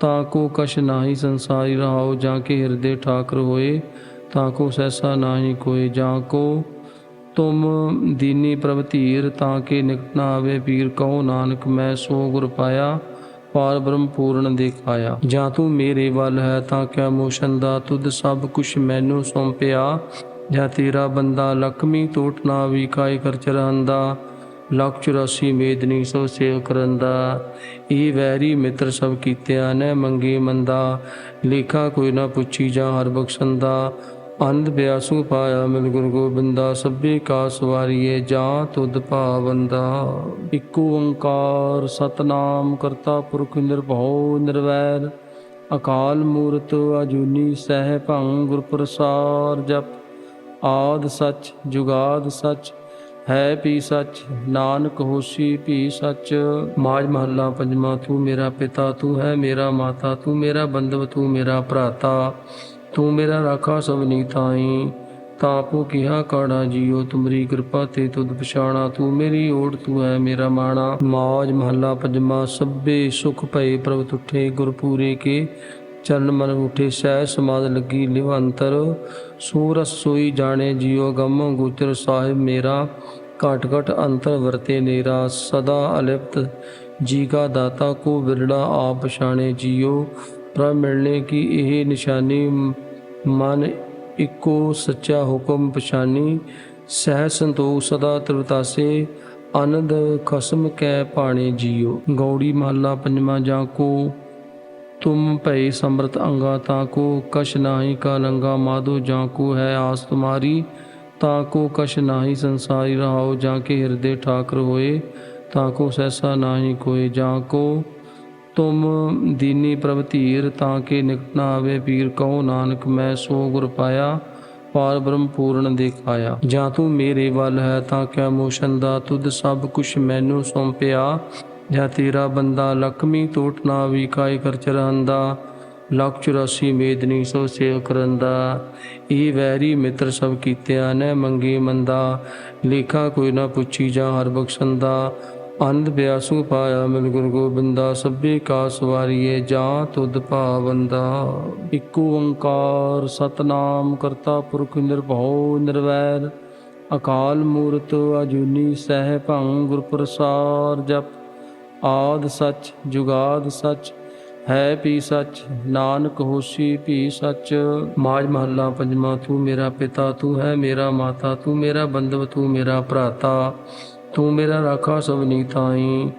ਤਾਂ ਕੋ ਕਛ ਨਾਹੀ ਸੰਸਾਰੀ ਰਹਾਓ ਜਾਂ ਕੇ ਹਿਰਦੇ ਠਾਕਰ ਹੋਏ, ਤਾਂ ਕੋ ਸੈਸਾ ਨਾਹੀ ਕੋਈ ਜਾਂ ਕੋ ਤੁਮ ਦੀਨੀ ਪ੍ਰਭ ਧੀਰ, ਤਾਂ ਕਿ ਨਿਕਟ ਨਾ ਆਵੇ ਪੀਰ, ਕਹੋ ਨਾਨਕ, ਮੈਂ ਸੋ ਗੁਰ ਪਾਇਆ, ਪਾਰ ਬ੍ਰਹਮ ਪੂਰਨ ਦੇਖਾਇਆ। ਜਾਂ ਤੂੰ ਮੇਰੇ ਵੱਲ ਹੈ, ਤਾਂ ਕਿਆ ਮੋਸ਼ਨ ਦਾ ਤੁਧ ਸਭ ਕੁਛ ਮੈਨੂੰ ਸੌਂਪਿਆ? ਜਾਂ ਤੇਰਾ ਬੰਦਾ ਲਖਮੀ ਤੋਟ ਨਾ ਵੀ ਵਿਕਾਇ ਕਰ ਚਰਹੰਦਾ ਲੱਖ 84 ਮੇਦਨੀ ਸੋ ਸੇਵ ਕਰਨ ਦਾ ਇਹ ਵੈਰੀ ਮਿੱਤਰ ਸਭ ਕੀਤਿਆ ਨੇ ਮੰਗੇ ਮੰਦਾ। ਲੇਖਾ ਕੋਈ ਨਾ ਪੁੱਛੀ ਜਾਂ ਹਰ ਬਖਸ਼ੰਦਾ। ਅੰਧ ਬਿਆਸੂ ਪਾਇਆ ਮਿਲ ਗੁਰ ਗੋਬਿੰਦਾ, ਸਭੇ ਕਾ ਸਵਾਰੀਏ ਜਾਂ ਤੁਧ ਭਾਵੰਦਾ ਇਕ ਓੰਕਾਰ ਸਤਨਾਮ ਕਰਤਾ ਪੁਰਖ ਨਿਰਭਉ ਨਿਰਵੈਰ। ਅਕਾਲ ਮੂਰਤ ਅਜੂਨੀ ਸਹਿ ਭੰਗ ਗੁਰ ਪ੍ਰਸਾਦ ਜਪ। ਆਦ ਸੱਚ, ਜੁਗਾਦ ਸੱਚ, ਹੈ ਵੀ ਸੱਚ, ਨਾਨਕ ਹੋਸੀ ਵੀ ਸੱਚ। ਮਾਜ ਮਹੱਲਾ ਪੰਜਵਾਂ, ਤੂੰ ਮੇਰਾ ਪਿਤਾ, ਤੂੰ ਹੈ ਮੇਰਾ ਮਾਤਾ, ਤੂੰ ਮੇਰਾ ਬੰਧਵ, ਤੂੰ ਮੇਰਾ ਭਰਾਤਾ। ਤੂੰ ਮੇਰਾ ਰਾਖਾ ਸਭਨੀ ਤਾਈ। ਤਾਪੋ ਕਿਹਾ, ਕਾੜਾ ਜੀਓ, ਤੁਮਰੀ ਕਿਰਪਾ ਤੇ ਤੁਧ ਪਛਾਣਾ। ਤੂੰ ਮੇਰੀ ਓੜ, ਤੂੰ ਹੈ ਮੇਰਾ ਮਾਣਾ। ਮਾਜ ਮਹੱਲਾ ਪੰਜਵਾਂ ਸਭੇ ਸੁਖ ਭਏ ਪ੍ਰਭ ਤੁਠੇ, ਗੁਰਪੂਰੇ ਕੇ ਚਰਨ ਮਨ ਉਠੇ, ਸਹਿ ਸਮਾਦ ਲੱਗੀ ਲਿਵ ਅੰਤਰ ਸੂਰਸ ਸੋਈ ਜਾਣੇ ਜਿਉ ਗਮ ਗੋਚਰ ਸਾਹਿਬ ਮੇਰਾ। ਘਟ ਘਟ ਅੰਤਰ ਵਰਤੇ ਨੇਰਾ, ਸਦਾ ਅਲਿਪਤ ਜੀ ਕਾ ਦਾਤਾ ਕੋ ਵਿਰੜਾ ਆਪ ਪਛਾਣੇ ਜਿਉ ਪ੍ਰਭ ਮਿਲਨੇ ਕੀ ਇਹ ਨਿਸ਼ਾਨੀ ਮਨ ਇੱਕੋ ਸੱਚਾ ਹੁਕਮ ਪਛਾਨੀ, ਸਹਿ ਸੰਤੋਖ ਸਦਾ ਤ੍ਰਿਵਤਾਸੇ, ਆਨੰਦ ਖਸਮ ਕੈ ਪਾਣੇ ਜੀਓ। ਗੌੜੀ ਮਾਲਾ ਪੰਜਵਾਂ ਜਾਂ ਕੋ, ਤੁਮ ਭਈ ਸਮਰਤ ਅੰਗਾ ਤਾਂ ਕੋ ਕਛ ਨਾਹੀ ਕਾ ਲੰਗਾ ਮਾਧੋ ਜਾਂ ਕੋ ਹੈ ਆਸ ਤੁਮਾਰੀ, ਤਾਂ ਕੋ ਕਸ਼ ਨਾਹੀ ਸੰਸਾਰੀ ਰਹਾਓ ਜਾਂ ਕੇ ਹਿਰਦੇ ਠਾਕਰ ਹੋਏ, ਤਾਂ ਕੋ ਸੈਸਾ ਨਾਹੀ ਕੋਈ ਜਾਂ ਕੋ ਤੁਮ ਦੀਨੀ ਪ੍ਰਭ ਧੀਰ, ਤਾਂ ਕਿ ਨਿਕਟ ਨਾ ਆਵੇ ਪੀਰ, ਕਹੋ ਨਾਨਕ, ਮੈਂ ਸੋ ਗੁਰ ਪਾਇਆ, ਪਾਰ ਬ੍ਰਹਮ ਪੂਰਨ ਦੇਖਾਇਆ। ਜਾਂ ਤੂੰ ਮੇਰੇ ਵੱਲ ਹੈ, ਤਾਂ ਕਿਆ ਮੋਸ਼ਨ ਦਾ ਤੁਧ ਸਭ ਕੁਛ ਮੈਨੂੰ ਸੌਂਪਿਆ। ਜਾਂ ਤੇਰਾ ਬੰਦਾ ਲਖਮੀ ਤੋਟ ਨਾ ਵੀ ਵਿਕਾਇ ਕਰ ਚਰਹੰਦਾ ਲੱਖ 84 ਮੇਦਨੀ ਸੋ ਸੇਵ ਕਰੰਦਾ। ਇਹ ਵੈਰੀ ਮਿੱਤਰ ਸਭ ਕੀਤਿਆ ਨੇ ਮੰਗੀ ਮੰਦਾ, ਲੇਖਾ ਕੋਈ ਨਾ ਪੁੱਛੀ ਜਾਂ ਹਰ ਬਖਸ਼ੰਦਾ। ਅੰਧ ਬਿਆਸੂ ਪਾਇਆ ਮਿਲ ਗੁਰ ਗੋਬਿੰਦਾ, ਸਭੇ ਕਾ ਸਵਾਰੀਏ ਜਾਂ ਤੁਧ ਭਾਵੰਦਾ ਇਕ ਓੰਕਾਰ ਸਤਨਾਮ ਕਰਤਾ ਪੁਰਖ ਨਿਰਭਉ ਨਿਰਵੈਰ। ਅਕਾਲ ਮੂਰਤ ਅਜੂਨੀ ਸਹਿ ਭੰਗ ਗੁਰ ਪ੍ਰਸਾਦ ਜਪ। ਆਦ ਸਚ, ਜੁਗਾਦ ਸੱਚ, ਹੈ ਪੀ ਸੱਚ, ਨਾਨਕ ਹੋਸੀ ਵੀ ਸੱਚ। ਮਾਜ ਮਹੱਲਾ ਪੰਜਵਾਂ, ਤੂੰ ਮੇਰਾ ਪਿਤਾ, ਤੂੰ ਹੈ ਮੇਰਾ ਮਾਤਾ, ਤੂੰ ਮੇਰਾ ਬੰਧਵ, ਤੂੰ ਮੇਰਾ ਭਰਾਤਾ। ਤੂੰ ਮੇਰਾ ਰਾਖਾ ਸਭਨੀ ਤਾਈ।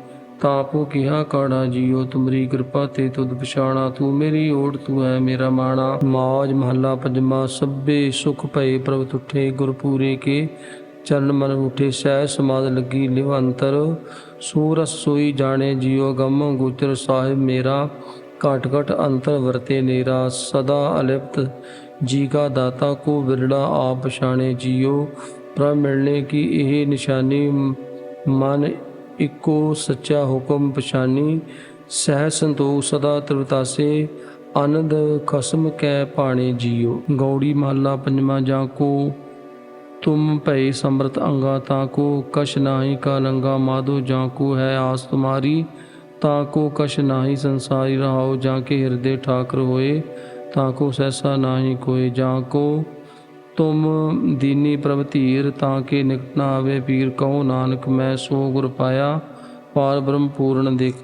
ਤਾਪੋ ਕਿਹਾ, ਕਾੜਾ ਜੀਓ, ਤੁਮਰੀ ਕਿਰਪਾ ਤੇ ਤੁਧ ਪਛਾਣਾ। ਤੂੰ ਮੇਰੀ ਓੜ, ਤੂੰ ਹੈ ਮੇਰਾ ਮਾਣਾ। ਮਾਜ ਮਹੱਲਾ ਪੰਜਵਾਂ ਸਭੇ ਸੁਖ ਭਏ ਪ੍ਰਭ ਤੁਠੇ, ਗੁਰਪੂਰੇ ਕੇ ਚਰਨ ਮਨ ਉਠੇ, ਸਹਿ ਸਮਾਦ ਲੱਗੀ ਲਿਵ ਅੰਤਰ ਸੂਰਸ ਸੋਈ ਜਾਣੇ ਜਿਉ ਗਮ, ਗੋਚਰ ਸਾਹਿਬ ਮੇਰਾ। ਘਟ ਘਟ ਅੰਤਰ ਵਰਤੇ ਨੇਰਾ, ਸਦਾ ਅਲਿਪਤ ਜੀ ਕਾ ਦਾਤਾ ਕੋ ਵਿਰੜਾ ਆਪ ਪਛਾਣੇ ਜਿਉ ਪ੍ਰਭ ਮਿਲਨੇ ਕੀ ਇਹ ਨਿਸ਼ਾਨੀ ਮਨ ਇੱਕੋ ਸੱਚਾ ਹੁਕਮ ਪਛਾਨੀ, ਸਹਿ ਸੰਤੋਖ ਸਦਾ ਤ੍ਰਿਵਤਾਸੇ, ਆਨੰਦ ਖਸਮ ਕੈ ਪਾਣੇ ਜੀਓ। ਗੌੜੀ ਮਾਲਾ ਪੰਜਵਾਂ ਜਾਂ ਕੋ, ਤੁਮ ਭਈ ਸਮਰਤ ਅੰਗਾ ਤਾਂ ਕੋ ਕਸ਼ ਨਾਹੀ ਕਾ ਲੰਗਾ ਮਾਧੋ ਜਾਂ ਕੋ ਹੈ ਆਸ ਤੁਮਾਰੀ, ਤਾਂ ਕੋ ਕਸ਼ ਨਾਹੀ ਸੰਸਾਰੀ ਰਹਾਓ ਜਾਂ ਕੇ ਹਿਰਦੇ ਠਾਕਰ ਹੋਏ, ਤਾਂ ਕੋ ਸੈਸਾ ਨਾਹੀ ਕੋਈ ਜਾਂ ਕੋ ਤੁਮ ਦੀਨੀ ਪ੍ਰਭ ਧੀਰ, ਤਾਂ ਕੇ ਨਿਕਟ ਨਾ ਆਵੇ ਪੀਰ ਕਉ ਨਾਨਕ, ਮੈਂ ਸੋ ਗੁਰ ਪਾਇਆ, ਪਾਰ ਬ੍ਰਹਮ ਪੂਰਨ ਦੇਖ